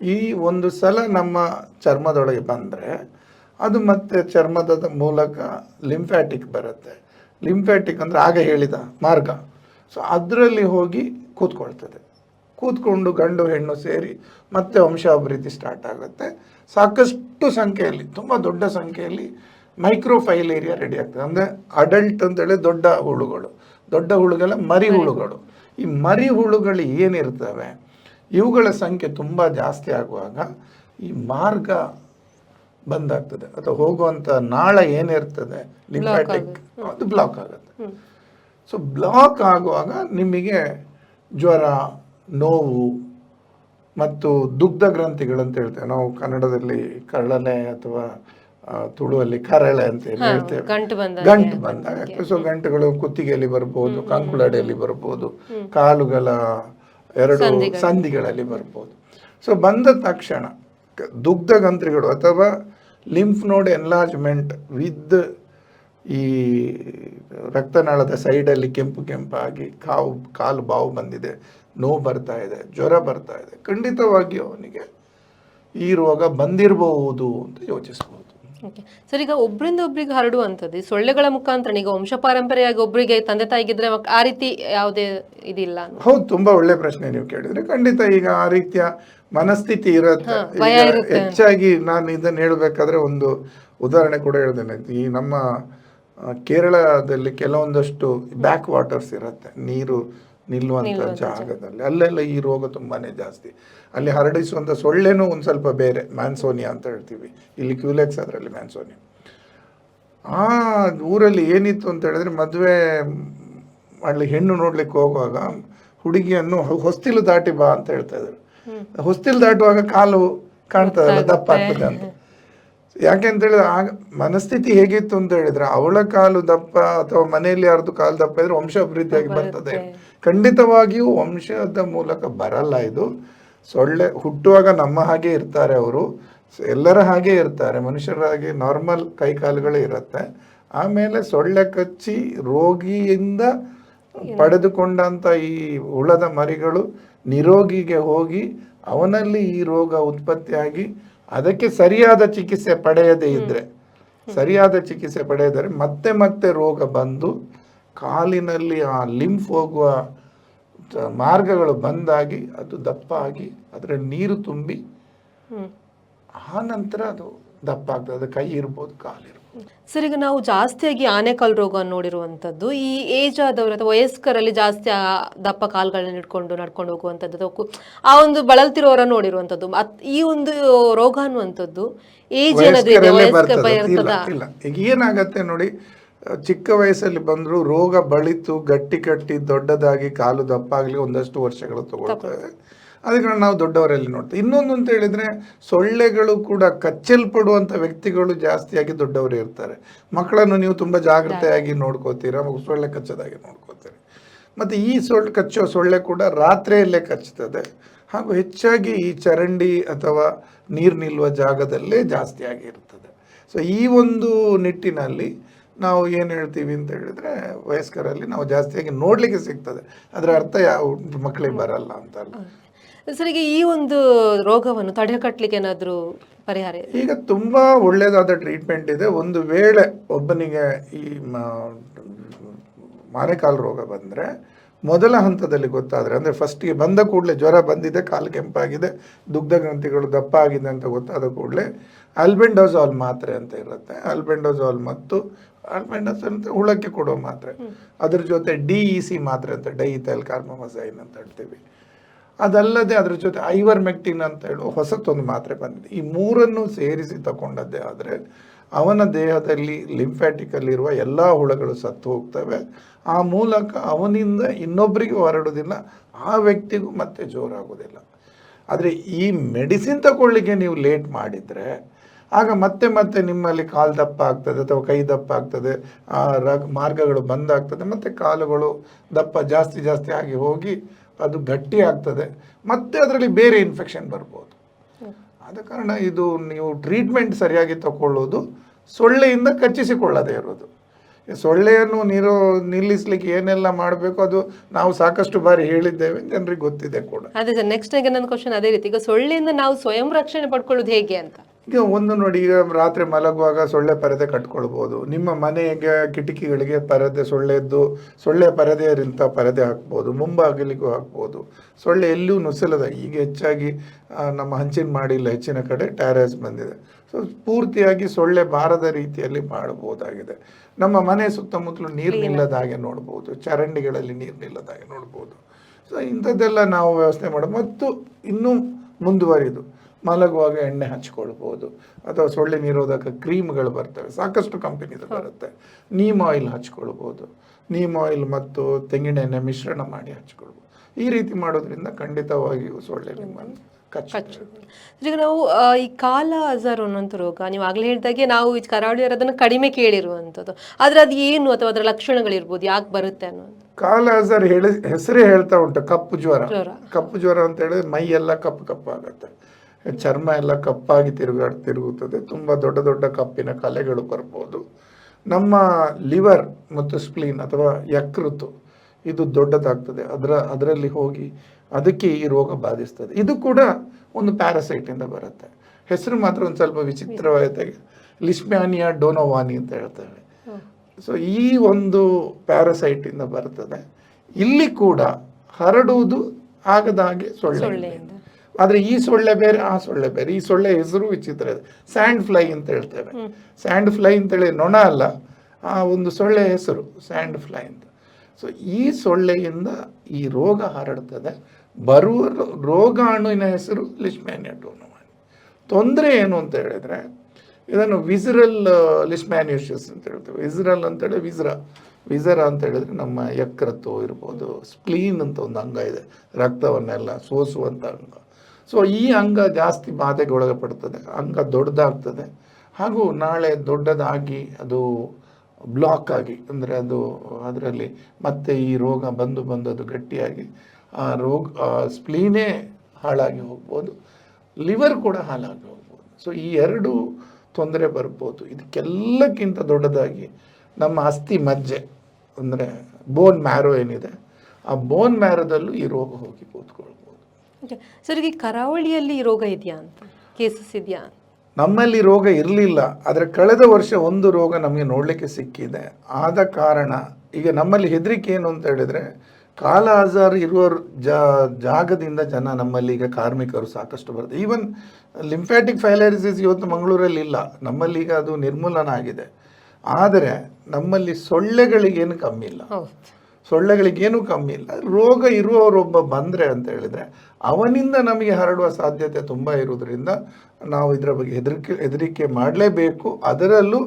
ಈ ಒಂದು ಸಲ ನಮ್ಮ ಚರ್ಮದೊಳಗೆ ಬಂದರೆ ಅದು ಮತ್ತೆ ಚರ್ಮದ ಮೂಲಕ ಲಿಂಫ್ಯಾಟಿಕ್ ಬರುತ್ತೆ. ಲಿಂಫ್ಯಾಟಿಕ್ ಅಂದರೆ ಆಗ ಹೇಳಿದ ಮಾರ್ಗ. ಸೊ ಅದರಲ್ಲಿ ಹೋಗಿ ಕೂತ್ಕೊಳ್ತದೆ. ಕೂತ್ಕೊಂಡು ಗಂಡು ಹೆಣ್ಣು ಸೇರಿ ಮತ್ತೆ ವಂಶಾಭಿವೃದ್ಧಿ ಸ್ಟಾರ್ಟ್ ಆಗುತ್ತೆ. ಸಾಕಷ್ಟು ಸಂಖ್ಯೆಯಲ್ಲಿ ತುಂಬ ದೊಡ್ಡ ಸಂಖ್ಯೆಯಲ್ಲಿ ಮೈಕ್ರೋಫೈಲೇರಿಯಾ ರೆಡಿ ಆಗ್ತದೆ. ಅಂದರೆ ಅಡಲ್ಟ್ ಅಂತೇಳಿ ದೊಡ್ಡ ಹುಳುಗಳು ದೊಡ್ಡ ಹುಳುಗಳ ಮರಿ ಹುಳುಗಳು. ಈ ಮರಿ ಹುಳುಗಳು ಏನಿರ್ತವೆ ಇವುಗಳ ಸಂಖ್ಯೆ ತುಂಬ ಜಾಸ್ತಿ ಆಗುವಾಗ ಈ ಮಾರ್ಗ ಬಂದಾಗ್ತದೆ. ಅಥವಾ ಹೋಗುವಂಥ ನಾಳ ಏನಿರ್ತದೆ ಲಿಂಫ್ಯಾಟಿಕ್ ಅದು ಬ್ಲಾಕ್ ಆಗುತ್ತೆ. ಸೊ ಬ್ಲಾಕ್ ಆಗುವಾಗ ನಿಮಗೆ ಜ್ವರ ನೋವು ಮತ್ತು ದುಗ್ಧ ಗ್ರಂಥಿಗಳಂತ ಹೇಳ್ತೇವೆ. ನಾವು ಕನ್ನಡದಲ್ಲಿ ಕರಳನೆ ಅಥವಾ ತುಳುವಲ್ಲಿ ಕರಳೆ ಅಂತ ಹೇಳಿ ಹೇಳ್ತೇವೆ. ಗಂಟು ಬಂದಾಗ ಸೊ ಗಂಟುಗಳು ಕುತ್ತಿಗೆಯಲ್ಲಿ ಬರಬಹುದು ಕಂಕುಳಡೆಯಲ್ಲಿ ಬರಬಹುದು ಕಾಲುಗಳ ಎರಡು ಸಂಧಿಗಳಲ್ಲಿ ಬರಬಹುದು ಸೊ ಬಂದ ತಕ್ಷಣ ದುಗ್ಧ ಗ್ರಂಥಿಗಳು ಅಥವಾ ಲಿಂಫ್ ನೋಡ್ ಎನ್ಲಾರ್ಜ್ಮೆಂಟ್ ವಿತ್ ಈ ರಕ್ತನಾಳದ ಸೈಡಲ್ಲಿ ಕೆಂಪು ಕೆಂಪಾಗಿ ಕಾವು ಕಾಲು ಬಾವು ಬಂದಿದೆ. ನೋವು ಬರ್ತಾ ಇದೆ ಜ್ವರ ಬರ್ತಾ ಇದೆ ಖಂಡಿತವಾಗಿಯೂ ಅವನಿಗೆ ಈ ರೋಗ ಬಂದಿರಬಹುದು ಅಂತ ಯೋಚಿಸಬಹುದು ಸರ್ ಈಗ ಒಬ್ರಿಂದ ಒಬ್ರಿಗೆ ಹರಡುವಂಥದ್ದು ಸೊಳ್ಳೆಗಳ ಮುಖಾಂತರ ಈಗ ವಂಶ ಪಾರಂಪರೆಯಾಗಿ ಒಬ್ರಿಗೆ ತಂದೆ ತಾಯಿಗಿದ್ರೆ ಆ ರೀತಿ ಯಾವುದೇ ಇದಿಲ್ಲ ಹೌದು ತುಂಬಾ ಒಳ್ಳೆ ಪ್ರಶ್ನೆ ನೀವು ಕೇಳಿದ್ರೆ ಖಂಡಿತ ಈಗ ಆ ರೀತಿಯ ಮನಸ್ಥಿತಿ ಇರುತ್ತೆ. ಹೆಚ್ಚಾಗಿ ನಾನು ಇದನ್ನ ಹೇಳಬೇಕಾದ್ರೆ ಒಂದು ಉದಾಹರಣೆ ಕೂಡ ಹೇಳ್ದೇನೆ ಈ ನಮ್ಮ ಕೇರಳದಲ್ಲಿ ಕೆಲವೊಂದಷ್ಟು ಬ್ಯಾಕ್ ವಾಟರ್ಸ್ ಇರುತ್ತೆ ನೀರು ನಿಲ್ಲುವಂತ ಜಾಗದಲ್ಲಿ. ಅಲ್ಲೆಲ್ಲ ಈ ರೋಗ ತುಂಬಾನೇ ಜಾಸ್ತಿ. ಅಲ್ಲಿ ಹರಡಿಸುವಂತ ಸೊಳ್ಳೆನೂ ಒಂದ್ ಸ್ವಲ್ಪ ಬೇರೆ ಮ್ಯಾನ್ಸೋನಿಯಾ ಅಂತ ಹೇಳ್ತೀವಿ. ಇಲ್ಲಿ ಕ್ಯೂಲೆಕ್ಸ್ ಅದರಲ್ಲಿ ಮ್ಯಾನ್ಸೋನಿಯಾ ಆ ಊರಲ್ಲಿ ಏನಿತ್ತು ಅಂತ ಹೇಳಿದ್ರೆ ಮದುವೆ ಅಲ್ಲಿ ಹೆಣ್ಣು ನೋಡ್ಲಿಕ್ಕೆ ಹೋಗುವಾಗ ಹುಡುಗಿಯನ್ನು ಹೊಸ್ತಿಲು ದಾಟಿ ಬಾ ಅಂತ ಹೇಳ್ತಾ ಇದ್ರು. ಹೊಸ್ತಿಲು ದಾಟುವಾಗ ಕಾಲು ಕಾಣ್ತದಲ್ಲ ದಪ್ಪ ಆಗ್ತದೆ ಅಂತ. ಯಾಕೆ ಅಂತ ಹೇಳಿದ್ರೆ ಆಗ ಮನಸ್ಥಿತಿ ಹೇಗಿತ್ತು ಅಂತ ಹೇಳಿದ್ರೆ ಅವಳ ಕಾಲು ದಪ್ಪ ಅಥವಾ ಮನೆಯಲ್ಲಿ ಯಾರ್ದು ಕಾಲು ದಪ್ಪ ಇದ್ರೆ ವಂಶ ಅಭಿವೃದ್ಧಿಯಾಗಿ ಬರ್ತದೆ. ಖಂಡಿತವಾಗಿಯೂ ವಂಶದ ಮೂಲಕ ಬರಲ್ಲ ಇದು. ಸೊಳ್ಳೆ ಹುಟ್ಟುವಾಗ ನಮ್ಮ ಹಾಗೆ ಇರ್ತಾರೆ ಅವರು. ಎಲ್ಲರ ಹಾಗೆ ಇರ್ತಾರೆ. ಮನುಷ್ಯರ ಹಾಗೆ ನಾರ್ಮಲ್ ಕೈ ಕಾಲುಗಳೇ ಇರುತ್ತೆ. ಆಮೇಲೆ ಸೊಳ್ಳೆ ಕಚ್ಚಿ ರೋಗಿಯಿಂದ ಪಡೆದುಕೊಂಡಂತ ಈ ಹುಳದ ಮರಿಗಳು ನಿರೋಗಿಗೆ ಹೋಗಿ ಅವನಲ್ಲಿ ಈ ರೋಗ ಉತ್ಪತ್ತಿಯಾಗಿ ಅದಕ್ಕೆ ಸರಿಯಾದ ಚಿಕಿತ್ಸೆ ಪಡೆಯದೇ ಇದ್ರೆ ಸರಿಯಾದ ಚಿಕಿತ್ಸೆ ಪಡೆಯದರೆ ಮತ್ತೆ ಮತ್ತೆ ರೋಗ ಬಂದು ಕಾಲಿನಲ್ಲಿ ಆ ಲಿಂಫ್ ಹೋಗುವ ಮಾರ್ಗಗಳು ಬಂದಾಗಿ ಅದು ದಪ್ಪ ಆಗಿ ಅದರ ನೀರು ತುಂಬಿ ಆ ನಂತರ ಅದು ದಪ್ಪ ಆಗ್ತದೆ. ಅದು ಕೈ ಇರ್ಬೋದು ಕಾಲು ಇರ್ಬೋದು ಸರ್ ಈಗ ನಾವು ಜಾಸ್ತಿಯಾಗಿ ಆನೆಕಾಲ್ ರೋಗ ನೋಡಿರುವಂತದ್ದು ಈ ಏಜ್ ಆದವರು ಅಥವಾ ವಯಸ್ಕರಲ್ಲಿ ಜಾಸ್ತಿ ಆ ದಪ್ಪ ಕಾಲ್ಗಳನ್ನ ಇಟ್ಕೊಂಡು ನಡ್ಕೊಂಡು ಹೋಗುವಂತದ್ದು ಅಥವಾ ಆ ಒಂದು ಬಳಲ್ತಿರೋರ ನೋಡಿರುವಂತದ್ದು ಅತ್ ಈ ಒಂದು ರೋಗ ಅನ್ನುವಂಥದ್ದು ಏಜ್ ಏನಾದ್ರು ಇದೆ ವಯಸ್ಕರಲ್ಲೇ ವಯಸ್ಕ ಬರ್ತದೆ. ಇಲ್ಲ ಇರ್ತದ? ಇಲ್ಲ ಈಗ ಏನಾಗತ್ತೆ ನೋಡಿ ಚಿಕ್ಕ ವಯಸ್ಸಲ್ಲಿ ಬಂದ್ರು ರೋಗ ಬಳಿತು ಗಟ್ಟಿ ಕಟ್ಟಿ ದೊಡ್ಡದಾಗಿ ಕಾಲು ದಪ್ಪಾಗ್ಲಿ ಒಂದಷ್ಟು ವರ್ಷಗಳು ತಗೊಳ್ತವೆ. ಅದಕ್ಕೆ ನಾವು ದೊಡ್ಡವರಲ್ಲಿ ನೋಡ್ತೀವಿ. ಇನ್ನೊಂದು ಅಂತ ಹೇಳಿದರೆ ಸೊಳ್ಳೆಗಳು ಕೂಡ ಕಚ್ಚಲ್ಪಡುವಂಥ ವ್ಯಕ್ತಿಗಳು ಜಾಸ್ತಿಯಾಗಿ ದೊಡ್ಡವರು ಇರ್ತಾರೆ. ಮಕ್ಕಳನ್ನು ನೀವು ತುಂಬ ಜಾಗ್ರತೆಯಾಗಿ ನೋಡ್ಕೋತೀರಾ? ಮಗು ಸೊಳ್ಳೆ ಕಚ್ಚದಾಗಿ ನೋಡ್ಕೋತೀರಿ? ಮತ್ತು ಈ ಸೊಳ್ಳೆ ಕಚ್ಚೋ ಸೊಳ್ಳೆ ಕೂಡ ರಾತ್ರಿಯಲ್ಲೇ ಕಚ್ಚುತ್ತದೆ. ಹಾಗೂ ಹೆಚ್ಚಾಗಿ ಈ ಚರಂಡಿ ಅಥವಾ ನೀರು ನಿಲ್ಲುವ ಜಾಗದಲ್ಲೇ ಜಾಸ್ತಿಯಾಗಿ ಇರ್ತದೆ. ಸೊ ಈ ಒಂದು ನಿಟ್ಟಿನಲ್ಲಿ ನಾವು ಏನು ಹೇಳ್ತೀವಿ ಅಂತ ಹೇಳಿದರೆ ವಯಸ್ಕರಲ್ಲಿ ನಾವು ಜಾಸ್ತಿಯಾಗಿ ನೋಡಲಿಕ್ಕೆ ಸಿಗ್ತದೆ. ಅದರ ಅರ್ಥ ಯಾವ ಮಕ್ಕಳಿಗೆ ಬರಲ್ಲ ಅಂತ ಅಲ್ಲ ಸರ್ ಈಗ ಈ ಒಂದು ರೋಗವನ್ನು ತಡೆಗಟ್ಟಲಿಕ್ಕೆ ಏನಾದರೂ ಪರಿಹಾರ? ಈಗ ತುಂಬ ಒಳ್ಳೆಯದಾದ ಟ್ರೀಟ್ಮೆಂಟ್ ಇದೆ. ಒಂದು ವೇಳೆ ಒಬ್ಬನಿಗೆ ಈ ಮಾರೆಕಾಲು ರೋಗ ಬಂದರೆ ಮೊದಲ ಹಂತದಲ್ಲಿ ಗೊತ್ತಾದರೆ ಅಂದರೆ ಫಸ್ಟಿಗೆ ಬಂದ ಕೂಡಲೇ ಜ್ವರ ಬಂದಿದೆ ಕಾಲು ಕೆಂಪಾಗಿದೆ ದುಗ್ಧ ಗ್ರಂಥಿಗಳು ದಪ್ಪ ಆಗಿದೆ ಅಂತ ಗೊತ್ತಾದ ಕೂಡಲೇ ಅಲ್ಬೆಂಡೋಜಾಲ್ ಮಾತ್ರೆ ಅಂತ ಇರುತ್ತೆ. ಅಲ್ಬೆಂಡೋಜಾಲ್ ಮತ್ತು ಅಲ್ಬೆಂಡೋಜಾಲ್ ಅಂತ ಹುಳಕ್ಕೆ ಕೊಡೋ ಮಾತ್ರೆ. ಅದ್ರ ಜೊತೆ ಡಿ ಇ ಸಿ ಮಾತ್ರೆ ಅಂತ ಡೈಥೈಲ್ ಕಾರ್ಮಮಸೈನ್ ಅಂತ ಹೇಳ್ತೀವಿ. ಅದಲ್ಲದೆ ಅದರ ಜೊತೆ ಐವರ್ ಮೆಕ್ಟಿನ್ ಅಂತ ಹೇಳುವ ಹೊಸತೊಂದು ಮಾತ್ರೆ ಬಂದಿದೆ. ಈ ಮೂರನ್ನು ಸೇರಿಸಿ ತಗೊಂಡದ್ದೇ ಆದರೆ ಅವನ ದೇಹದಲ್ಲಿ ಲಿಂಫ್ಯಾಟಿಕಲ್ಲಿರುವ ಎಲ್ಲ ಹುಳಗಳು ಸತ್ತು ಹೋಗ್ತವೆ. ಆ ಮೂಲಕ ಅವನಿಂದ ಇನ್ನೊಬ್ಬರಿಗೂ ಹರಡೋದಿಲ್ಲ ಆ ವ್ಯಕ್ತಿಗೂ ಮತ್ತೆ ಜೋರಾಗೋದಿಲ್ಲ ಆದರೆ ಈ ಮೆಡಿಸಿನ್ ತಗೊಳ್ಳಿಕ್ಕೆ ನೀವು ಲೇಟ್ ಮಾಡಿದರೆ ಆಗ ಮತ್ತೆ ಮತ್ತೆ ನಿಮ್ಮಲ್ಲಿ ಕಾಲು ದಪ್ಪ ಆಗ್ತದೆ ಅಥವಾ ಕೈ ದಪ್ಪ ಆಗ್ತದೆ, ಆ ರಗ್ ಮಾರ್ಗಗಳು ಬಂದಾಗ್ತದೆ ಮತ್ತು ಕಾಲುಗಳು ದಪ್ಪ ಜಾಸ್ತಿ ಜಾಸ್ತಿ ಆಗಿ ಹೋಗಿ ಅದು ಗಟ್ಟಿ ಆಗ್ತದೆ. ಮತ್ತೆ ಅದರಲ್ಲಿ ಬೇರೆ ಇನ್ಫೆಕ್ಷನ್ ಬರ್ಬೋದು. ಆದ ಕಾರಣ ಇದು ನೀವು ಟ್ರೀಟ್ಮೆಂಟ್ ಸರಿಯಾಗಿ ತಗೊಳ್ಳೋದು ಸೊಳ್ಳೆಯಿಂದ ಕಚ್ಚಿಸಿಕೊಳ್ಳದೆ ಇರೋದು. ಸೊಳ್ಳೆಯನ್ನು ನೀರು ನಿಲ್ಲಿಸ್ಲಿಕ್ಕೆ ಏನೆಲ್ಲ ಮಾಡಬೇಕು ಅದು ನಾವು ಸಾಕಷ್ಟು ಬಾರಿ ಹೇಳಿದ್ದೇವೆ, ಜನರಿಗೆ ಗೊತ್ತಿದೆ ಕೂಡ. ಅದೇ ಸರ್ ನೆಕ್ಸ್ಟ್ ಈಗ ನನ್ನ ಕ್ವಶನ್ ಅದೇ ರೀತಿ. ಈಗ ಸೊಳ್ಳೆಯಿಂದ ನಾವು ಸ್ವಯಂ ರಕ್ಷಣೆ ಪಡ್ಕೊಳ್ಳೋದು ಹೇಗೆ ಅಂತ. ಈಗ ಒಂದು ನೋಡಿ ಈಗ ರಾತ್ರಿ ಮಲಗುವಾಗ ಸೊಳ್ಳೆ ಪರದೆ ಕಟ್ಕೊಳ್ಬೋದು. ನಿಮ್ಮ ಮನೆಗೆ ಕಿಟಕಿಗಳಿಗೆ ಪರದೆ ಸೊಳ್ಳೆದ್ದು ಸೊಳ್ಳೆ ಪರದೆಯರಿಂತ ಪರದೆ ಹಾಕ್ಬೋದು ಮುಂಬಾಗಿಲಿಗೂ ಹಾಕ್ಬೋದು. ಸೊಳ್ಳೆ ಎಲ್ಲೂ ನುಸಲದ ಈಗ ಹೆಚ್ಚಾಗಿ ನಮ್ಮ ಹಂಚಿನ ಮಾಡಿಲ್ಲ ಹೆಚ್ಚಿನ ಕಡೆ ಟ್ಯಾರಸ್ ಬಂದಿದೆ. ಸೊ ಪೂರ್ತಿಯಾಗಿ ಸೊಳ್ಳೆ ಬಾರದ ರೀತಿಯಲ್ಲಿ ಮಾಡಬಹುದಾಗಿದೆ. ನಮ್ಮ ಮನೆ ಸುತ್ತಮುತ್ತಲು ನೀರು ನಿಲ್ಲದ ಹಾಗೆ ನೋಡ್ಬೋದು ಚರಂಡಿಗಳಲ್ಲಿ ನೀರು ನಿಲ್ಲದ ಹಾಗೆ ನೋಡ್ಬೋದು. ಸೊ ಇಂಥದ್ದೆಲ್ಲ ನಾವು ವ್ಯವಸ್ಥೆ ಮಾಡೋದು ಮತ್ತು ಇನ್ನೂ ಮುಂದುವರಿದು. ಮಲಗುವಾಗ ಎಣ್ಣೆ ಹಚ್ಕೊಳ್ಬೋದು. ಅಥವಾ ಸೊಳ್ಳೆ ನಿರೋಧಕ ಕ್ರೀಮ್ಗಳು ಬರ್ತವೆ. ಸಾಕಷ್ಟು ಕಂಪನಿದು ಬರುತ್ತೆ. ನೀಮ್ ಆಯಿಲ್ ಹಚ್ಕೊಳ್ಬೋದು. ನೀಮ್ ಆಯಿಲ್ ಮತ್ತು ತೆಂಗಿನ ಎಣ್ಣೆ ಮಿಶ್ರಣ ಮಾಡಿ ಹಚ್ಕೊಳ್ಬೋದು. ಈ ರೀತಿ ಮಾಡೋದ್ರಿಂದ ಖಂಡಿತವಾಗಿಯೂ ಸೊಳ್ಳೆ ನಿಮ್ಮನ್ನು ಈಗ ನಾವು ಈ ಕಾಲ ಅಜಾರ್ ಅನ್ನೋಂಥ ರೋಗ ನೀವು ಆಗಲೇ ಹೇಳಿದಾಗೆ ನಾವು ಈ ಕರಾವಳಿಯರು ಅದನ್ನು ಕಡಿಮೆ ಕೇಳಿರುವಂಥದ್ದು. ಆದ್ರೆ ಅದು ಏನು ಅಥವಾ ಅದರ ಲಕ್ಷಣಗಳಿರ್ಬೋದು? ಯಾಕೆ ಬರುತ್ತೆ ಅನ್ನೋದು ಕಾಲ ಅಜರ್ ಹೇಳಿ ಹೆಸರೇ ಹೇಳ್ತಾ ಉಂಟು. ಕಪ್ಪು ಜ್ವರ. ಜ್ವರ. ಕಪ್ಪು ಜ್ವರ ಅಂತ ಹೇಳಿದ್ರೆ ಮೈ ಎಲ್ಲ ಕಪ್ಪು ಕಪ್ಪಾಗುತ್ತೆ ಚರ್ಮ ಎಲ್ಲ ಕಪ್ಪಾಗಿ ತಿರುಗಾ ತಿರುಗುತ್ತದೆ. ತುಂಬ ದೊಡ್ಡ ದೊಡ್ಡ ಕಪ್ಪಿನ ಕಲೆಗಳು ಬರ್ಬೋದು. ನಮ್ಮ ಲಿವರ್ ಮತ್ತು ಸ್ಪ್ಲೀನ್ ಅಥವಾ ಯಕೃತು ಇದು ದೊಡ್ಡದಾಗ್ತದೆ. ಅದರ, ಅದರಲ್ಲಿ ಹೋಗಿ ಅದಕ್ಕೆ ಈ ರೋಗ ಬಾಧಿಸ್ತದೆ. ಇದು ಕೂಡ ಒಂದು ಪ್ಯಾರಾಸೈಟಿಂದ ಬರುತ್ತೆ. ಹೆಸರು ಮಾತ್ರ ಒಂದು ಸ್ವಲ್ಪ ವಿಚಿತ್ರವಾಗಿದೆ ಲಿಸ್ಮ್ಯಾನಿಯಾ ಡೋನೋವಾನಿ ಅಂತ ಹೇಳ್ತೇವೆ ಸೊ ಈ ಒಂದು ಪ್ಯಾರಾಸೈಟಿಂದ ಬರ್ತದೆ. ಇಲ್ಲಿ ಕೂಡ ಹರಡುವುದು ಆಗದ ಹಾಗೆ ಸೊಳ್ಳೆ. ಆದ್ರೆ ಈ ಸೊಳ್ಳೆ ಬೇರೆ ಆ ಸೊಳ್ಳೆ ಬೇರೆ ಈ ಸೊಳ್ಳೆ ಹೆಸರು ವಿಚಿತ್ರ ಇದೆ. ಸ್ಯಾಂಡ್ ಫ್ಲೈ ಅಂತ ಹೇಳ್ತೇವೆ. ಸ್ಯಾಂಡ್ ಫ್ಲೈ ಅಂತೇಳಿ ನೊಣ ಅಲ್ಲ ಆ ಒಂದು ಸೊಳ್ಳೆ ಹೆಸರು ಸ್ಯಾಂಡ್ ಫ್ಲೈ ಅಂತ. ಸೊ ಈ ಸೊಳ್ಳೆಯಿಂದ ಈ ರೋಗ ಹರಡ್ತದೆ. ಬರುವ ರೋಗಾಣುವಿನ ಹೆಸರು ಲಿಶ್ಮ್ಯಾನಿಯಾ ಡೋನೋವಾನಿ ತೊಂದರೆ ಏನು ಅಂತ ಹೇಳಿದ್ರೆ ಇದನ್ನು ವಿಸರಲ್ ಲಿಸ್ಮ್ಯಾನ್ಯೂಷಸ್ ಅಂತ ಹೇಳ್ತೇವೆ. ವಿಸರಲ್ ಅಂತೇಳಿ ವಿಸ್ರ ವಿಸರ ಅಂತ ಹೇಳಿದ್ರೆ ನಮ್ಮ ಯಕೃತ್ತು ಇರ್ಬೋದು. ಸ್ಪ್ಲೀನ್ ಅಂತ ಒಂದು ಅಂಗ ಇದೆ. ರಕ್ತವನ್ನೆಲ್ಲ ಸೋಸುವಂಥ ಅಂಗ. ಸೊ ಈ ಅಂಗ ಜಾಸ್ತಿ ಬಾಧೆಗೆ ಒಳಗಪಡ್ತದೆ ಅಂಗ ದೊಡ್ಡದಾಗ್ತದೆ. ಹಾಗೂ ನಾಳೆ ದೊಡ್ಡದಾಗಿ ಅದು ಬ್ಲಾಕ್ ಆಗಿ, ಅಂದರೆ ಅದು ಅದರಲ್ಲಿ ಮತ್ತೆ ಈ ರೋಗ ಬಂದು ಬಂದು ಅದು ಗಟ್ಟಿಯಾಗಿ, ಆ ರೋಗ ಸ್ಪ್ಲೀನೇ ಹಾಳಾಗಿ ಹೋಗ್ಬೋದು ಲಿವರ್ ಕೂಡ ಹಾಳಾಗಿ ಹೋಗ್ಬೋದು. ಸೊ ಈ ಎರಡು ತೊಂದರೆ ಬರ್ಬೋದು. ಇದಕ್ಕೆಲ್ಲಕ್ಕಿಂತ ದೊಡ್ಡದಾಗಿ ನಮ್ಮ ಅಸ್ಥಿ ಮಜ್ಜೆ, ಅಂದರೆ ಬೋನ್ ಮ್ಯಾರೋ ಏನಿದೆ, ಆ ಬೋನ್ ಮ್ಯಾರೋದಲ್ಲೂ ಈ ರೋಗ ಹೋಗಿ ಕೂತ್ಕೊಳ್ಬೋದು. Okay. ಸರ್ ಈಗ ಈ ಕರಾವಳಿಯಲ್ಲಿ ರೋಗ ಇದೆಯಾ ಅಂತ? ಕೇಸಸ್ ಇದೆಯಾ? ನಮ್ಮಲ್ಲಿ ರೋಗ ಇರಲಿಲ್ಲ ಆದರೆ ಕಳೆದ ವರ್ಷ ಒಂದು ರೋಗ ನಮಗೆ ನೋಡಲಿಕ್ಕೆ ಸಿಕ್ಕಿದೆ. ಆದ ಕಾರಣ ಈಗ ನಮ್ಮಲ್ಲಿ ಹೆದರಿಕೆ ಏನು ಅಂತ ಹೇಳಿದರೆ ಕಾಲ ಆಜಾರ್ ಇರುವ ಜಾಗದಿಂದ ಜನ ನಮ್ಮಲ್ಲಿ ಈಗ ಕಾರ್ಮಿಕರು ಸಾಕಷ್ಟು ಬರುತ್ತೆ ಈವನ್ ಲಿಂಫ್ಯಾಟಿಕ್ ಫೈಲರಿಸಿಸ್ ಇವತ್ತು ಮಂಗಳೂರಲ್ಲಿ ಇಲ್ಲ. ನಮ್ಮಲ್ಲಿ ಈಗ ಅದು ನಿರ್ಮೂಲನ ಆಗಿದೆ. ಆದರೆ ನಮ್ಮಲ್ಲಿ ಸೊಳ್ಳೆಗಳಿಗೇನು ಕಮ್ಮಿ ಇಲ್ಲ. ಸೊಳ್ಳೆಗಳಿಗೇನು ಕಮ್ಮಿ ಇಲ್ಲ. ರೋಗ ಇರುವವರೊಬ್ಬ ಬಂದರೆ ಅಂತ ಹೇಳಿದರೆ ಅವನಿಂದ ನಮಗೆ ಹರಡುವ ಸಾಧ್ಯತೆ ತುಂಬ ಇರುವುದರಿಂದ ನಾವು ಇದರ ಬಗ್ಗೆ ಹೆದರಿಕೆ ಹೆದರಿಕೆ ಮಾಡಲೇಬೇಕು. ಅದರಲ್ಲೂ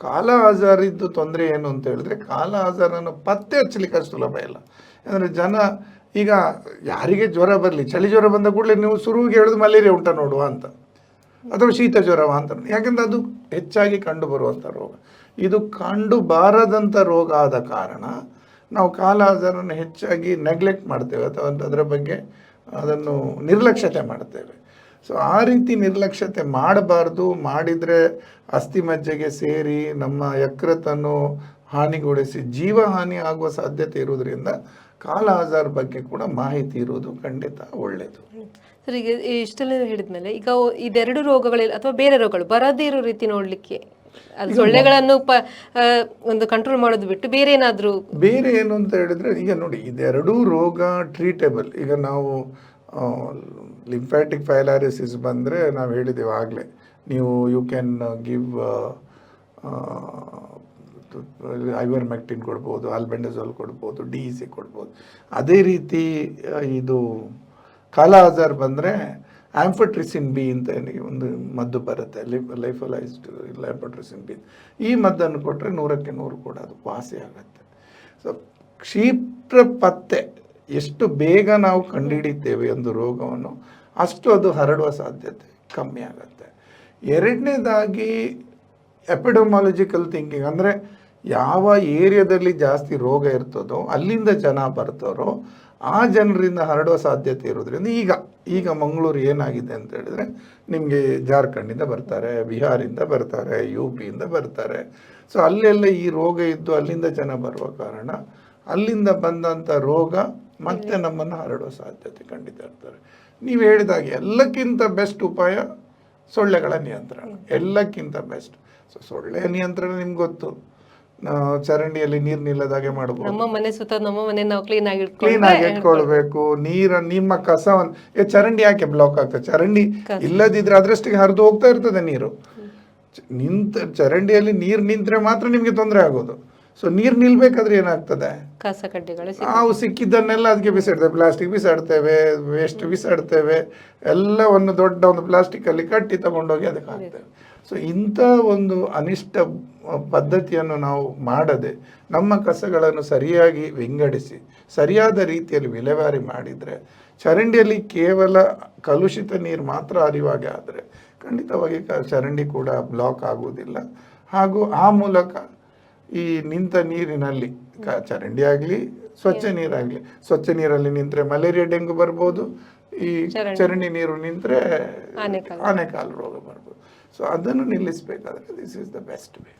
ಕಾಲ ಆಜಾರಿದ್ದು ತೊಂದರೆ ಏನು ಅಂತ ಹೇಳಿದ್ರೆ ಕಾಲ ಆಜಾರನ್ನು ಪತ್ತೆ ಹಚ್ಚಲಿಕ್ಕೆ ಅಷ್ಟು ಸುಲಭ ಇಲ್ಲ. ಅಂದರೆ ಜನ ಈಗ ಯಾರಿಗೆ ಜ್ವರ ಬರಲಿ, ಚಳಿ ಜ್ವರ ಬಂದ ಕೂಡಲೇ ನೀವು ಶುರುವಿಗೆ ಹೇಳೋದು ಮಲೇರಿಯಾ ಉಂಟ ನೋಡುವ ಅಂತ ಅಥವಾ ಶೀತ ಜ್ವರವ ಅಂತ ಯಾಕೆಂದ್ರೆ ಅದು ಹೆಚ್ಚಾಗಿ ಕಂಡು ಬರುವಂಥ ರೋಗ. ಇದು ಕಂಡು ಬಾರದಂಥ ರೋಗ ಆದ ಕಾರಣ ನಾವು ಕಾಲ ಅದನ್ನು ಹೆಚ್ಚಾಗಿ ನೆಗ್ಲೆಕ್ಟ್ ಮಾಡ್ತೇವೆ ಅಥವಾ ಅದರ ಬಗ್ಗೆ ಅದನ್ನು ನಿರ್ಲಕ್ಷ್ಯತೆ ಮಾಡ್ತೇವೆ. ಸೊ ಆ ರೀತಿ ನಿರ್ಲಕ್ಷ್ಯತೆ ಮಾಡಬಾರ್ದು. ಮಾಡಿದರೆ ಅಸ್ಥಿಮಜ್ಜೆಗೆ ಸೇರಿ ನಮ್ಮ ಯಕೃತನ್ನು ಹಾನಿಗೊಳಿಸಿ ಜೀವ ಹಾನಿ ಆಗುವ ಸಾಧ್ಯತೆ ಇರುವುದರಿಂದ ಕಾಲ ಆಜಾರ್ ಬಗ್ಗೆ ಕೂಡ ಮಾಹಿತಿ ಇರುವುದು ಖಂಡಿತ ಒಳ್ಳೆಯದು. ಸರ್, ಈಗ ಇಷ್ಟೆಲ್ಲ ಹೇಳಿದ್ಮೇಲೆ ಈಗ ಇದೆರಡು ರೋಗಗಳಲ್ಲಿ ಅಥವಾ ಬೇರೆ ರೋಗಗಳು ಬರದೇ ಇರೋ ರೀತಿ ನೋಡ್ಲಿಕ್ಕೆ ಅದು ಸೊಳ್ಳೆಗಳನ್ನು ಪ ಒಂದು ಕಂಟ್ರೋಲ್ ಮಾಡೋದು ಬಿಟ್ಟು ಬೇರೆ ಏನಾದರೂ ಬೇರೆ ಏನು ಅಂತ ಹೇಳಿದ್ರೆ ಈಗ ನೋಡಿ ಇದೆರಡೂ ರೋಗ ಟ್ರೀಟೇಬಲ್ ಈಗ ನಾವು ಲಿಂಫ್ಯಾಟಿಕ್ ಫೈಲಾರಿಸಿಸ್ ಬಂದರೆ ನಾವು ಹೇಳಿದ್ದೇವೆ ಆಗಲೇ. ನೀವು ಯು ಕ್ಯಾನ್ ಗಿವ್ ಐವರ್ಮೆಕ್ಟಿನ್ ಕೊಡ್ಬೋದು ಆಲ್ಬೆಂಡಜೋಲ್ ಕೊಡ್ಬೋದು ಡಿ ಸಿ ಕೊಡ್ಬೋದು. ಅದೇ ರೀತಿ ಇದು ಕಾಲ ಆಜಾರ್ ಬಂದರೆ ಆಂಫೋಟ್ರಿಸಿನ್ ಬಿ ಅಂತ ಒಂದು ಮದ್ದು ಬರುತ್ತೆ ಲೈಫಲೈಸ್ಡ್ ಲೈಫೋಟ್ರಿಸಿನ್ ಬಿ ಈ ಮದ್ದನ್ನು ಕೊಟ್ಟರೆ ನೂರಕ್ಕೆ ನೂರು ಕೂಡ ಅದು ವಾಸಿ ಆಗುತ್ತೆ. ಸೊ ಕ್ಷಿಪ್ರ ಪತ್ತೆ, ಎಷ್ಟು ಬೇಗ ನಾವು ಕಂಡುಹಿಡಿತೇವೆ ಒಂದು ರೋಗವನ್ನು, ಅಷ್ಟು ಅದು ಹರಡುವ ಸಾಧ್ಯತೆ ಕಮ್ಮಿ ಆಗುತ್ತೆ. ಎರಡನೇದಾಗಿ ಎಪಿಡಮಾಲಜಿಕಲ್ ಥಿಂಕಿಂಗ್ ಅಂದರೆ ಯಾವ ಏರಿಯಾದಲ್ಲಿ ಜಾಸ್ತಿ ರೋಗ ಇರ್ತದೋ, ಅಲ್ಲಿಂದ ಜನ ಬರ್ತಾರೋ ಆ ಜನರಿಂದ ಹರಡುವ ಸಾಧ್ಯತೆ ಇರೋದ್ರಿಂದ ಈಗ ಈಗ ಮಂಗಳೂರು ಏನಾಗಿದೆ ಅಂತ ಹೇಳಿದ್ರೆ ನಿಮಗೆ ಜಾರ್ಖಂಡಿಂದ ಬರ್ತಾರೆ ಬಿಹಾರಿಂದ ಬರ್ತಾರೆ ಯು ಪಿಯಿಂದ ಬರ್ತಾರೆ. ಸೊ ಅಲ್ಲೆಲ್ಲ ಈ ರೋಗ ಇದ್ದು ಅಲ್ಲಿಂದ ಜನ ಬರುವ ಕಾರಣ ಅಲ್ಲಿಂದ ಬಂದಂಥ ರೋಗ ಮತ್ತೆ ನಮ್ಮನ್ನು ಹರಡುವ ಸಾಧ್ಯತೆ ಖಂಡಿತ ಇರ್ತಾರೆ ನೀವು ಹೇಳಿದಾಗ ಎಲ್ಲಕ್ಕಿಂತ ಬೆಸ್ಟ್ ಉಪಾಯ ಸೊಳ್ಳೆಗಳ ನಿಯಂತ್ರಣ. ಎಲ್ಲಕ್ಕಿಂತ ಬೆಸ್ಟ್ ಸೊ ಸೊಳ್ಳೆ ನಿಯಂತ್ರಣ ನಿಮ್ಗೆ ಗೊತ್ತು. ಚರಂಡಿಯಲ್ಲಿ ನೀರು ನಿಲ್ಲದಾಗೆ ಮಾಡಬಹುದು ನಮ್ಮ ಮನೆ ಸುತ್ತ ನಮ್ಮ ಮನೆ ನಾವು ಕ್ಲೀನ್ ಆಗಿ ಕ್ಲೀನ್ ಆಗಿ ಇಟ್ಕೊಳ್ಬೇಕು. ನೀರ ನಿಮ್ಮ ಕಸವನ್ನು ಏ ಚರಂಡಿ ಯಾಕೆ ಬ್ಲಾಕ್ ಆಗ್ತದೆ? ಚರಂಡಿ ಇಲ್ಲದಿದ್ರೆ ಅದರಷ್ಟಿಗೆ ಹರಿದು ಹೋಗ್ತಾ ಇರ್ತದೆ ನೀರು. ನಿಂತ ಚರಂಡಿಯಲ್ಲಿ ನೀರು ನಿಂತ್ರೆ ಮಾತ್ರ ನಿಮಗೆ ತೊಂದರೆ ಆಗೋದು. ಸೊ ನೀರು ನಿಲ್ಬೇಕಾದ್ರೆ ಏನಾಗ್ತದೆ? ಕಸ ಕಡ್ಡಿಗಳು ನಾವು ಸಿಕ್ಕಿದ್ದನ್ನೆಲ್ಲ ಅದಕ್ಕೆ ಬಿಸಾಡ್ತೇವೆ. Plastic ಬಿಸಾಡ್ತೇವೆ waste ಬಿಸಾಡ್ತೇವೆ. ಎಲ್ಲವನ್ನು ದೊಡ್ಡ ಒಂದು ಪ್ಲಾಸ್ಟಿಕ್ ಅಲ್ಲಿ ಕಟ್ಟಿ ತಗೊಂಡೋಗಿ ಅದಕ್ಕೆ ಹಾಕ್ತೇವೆ. ಸೊ ಇಂಥ ಒಂದು ಅನಿಷ್ಟ ಪದ್ಧತಿಯನ್ನು ನಾವು ಮಾಡದೆ ನಮ್ಮ ಕಸಗಳನ್ನು ಸರಿಯಾಗಿ ವಿಂಗಡಿಸಿ ಸರಿಯಾದ ರೀತಿಯಲ್ಲಿ ವಿಲೇವಾರಿ ಮಾಡಿದರೆ ಚರಂಡಿಯಲ್ಲಿ ಕೇವಲ ಕಲುಷಿತ ನೀರು ಮಾತ್ರ ಹರಿವಾಗೆ ಆದರೆ ಖಂಡಿತವಾಗಿ ಕ ಚರಂಡಿ ಕೂಡ ಬ್ಲಾಕ್ ಆಗುವುದಿಲ್ಲ ಹಾಗೂ ಆ ಮೂಲಕ ಈ ನಿಂತ ನೀರಿನಲ್ಲಿ ಕ- ಚರಂಡಿ ಆಗಲಿ ಸ್ವಚ್ಛ ನೀರಾಗಲಿ ಸ್ವಚ್ಛ ನೀರಲ್ಲಿ ನಿಂತರೆ ಮಲೇರಿಯಾ ಡೆಂಗು ಬರ್ಬೋದು ಈ ಚರಂಡಿ ನೀರು ನಿಂತರೆ ಆನೆಕಾಲು. ರೋಗ ಬರ್ಬೋದು ಸೊ ಅದನ್ನು ನಿಲ್ಲಿಸಬೇಕಾದ್ರೆ this is the best way.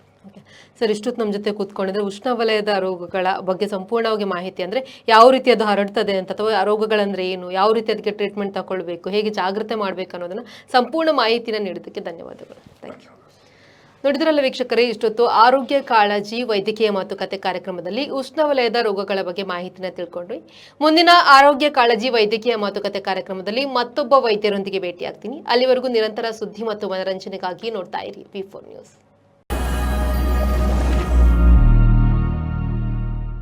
Sir, ಇಷ್ಟೊತ್ತು ನಮ್ಮ ಜೊತೆ ಕೂತ್ಕೊಂಡಿದ್ರೆ. ಉಷ್ಣವಲಯದ ರೋಗಗಳ ಬಗ್ಗೆ ಸಂಪೂರ್ಣವಾಗಿ ಮಾಹಿತಿ ಅಂದ್ರೆ ಯಾವ ರೀತಿ ಅದು ಹರಡ್ತದೆ ಅಂತ ಅಥವಾ ಆ ರೋಗಗಳಂದ್ರೆ ಏನು, ಯಾವ ರೀತಿ ಅದಕ್ಕೆ ಟ್ರೀಟ್ಮೆಂಟ್ ತಗೊಳ್ಬೇಕು, ಹೇಗೆ ಜಾಗ್ರತೆ ಮಾಡಬೇಕು ಅನ್ನೋದನ್ನ ಸಂಪೂರ್ಣ ಮಾಹಿತಿನ ನೀಡೋದಕ್ಕೆ ಧನ್ಯವಾದಗಳು. ಥ್ಯಾಂಕ್ ಯು ನೋಡಿದ್ರಲ್ಲ ವೀಕ್ಷಕರೇ, ಇಷ್ಟೊತ್ತು ಆರೋಗ್ಯ ಕಾಳಜಿ, ವೈದ್ಯಕೀಯ ಮಾತುಕತೆ ಕಾರ್ಯಕ್ರಮದಲ್ಲಿ ಉಷ್ಣವಲಯದ ರೋಗಗಳ ಬಗ್ಗೆ ಮಾಹಿತಿನ ತಿಳ್ಕೊಂಡ್ರಿ ಮುಂದಿನ ಆರೋಗ್ಯ ಕಾಳಜಿ, ವೈದ್ಯಕೀಯ ಮಾತುಕತೆ ಕಾರ್ಯಕ್ರಮದಲ್ಲಿ ಮತ್ತೊಬ್ಬ ವೈದ್ಯರೊಂದಿಗೆ ಭೇಟಿಯಾಗ್ತೀನಿ. ಅಲ್ಲಿವರೆಗೂ ನಿರಂತರ ಸುದ್ದಿ ಮತ್ತು ಮನರಂಜನೆಗಾಗಿ ನೋಡ್ತಾ ಇರಿ. B four news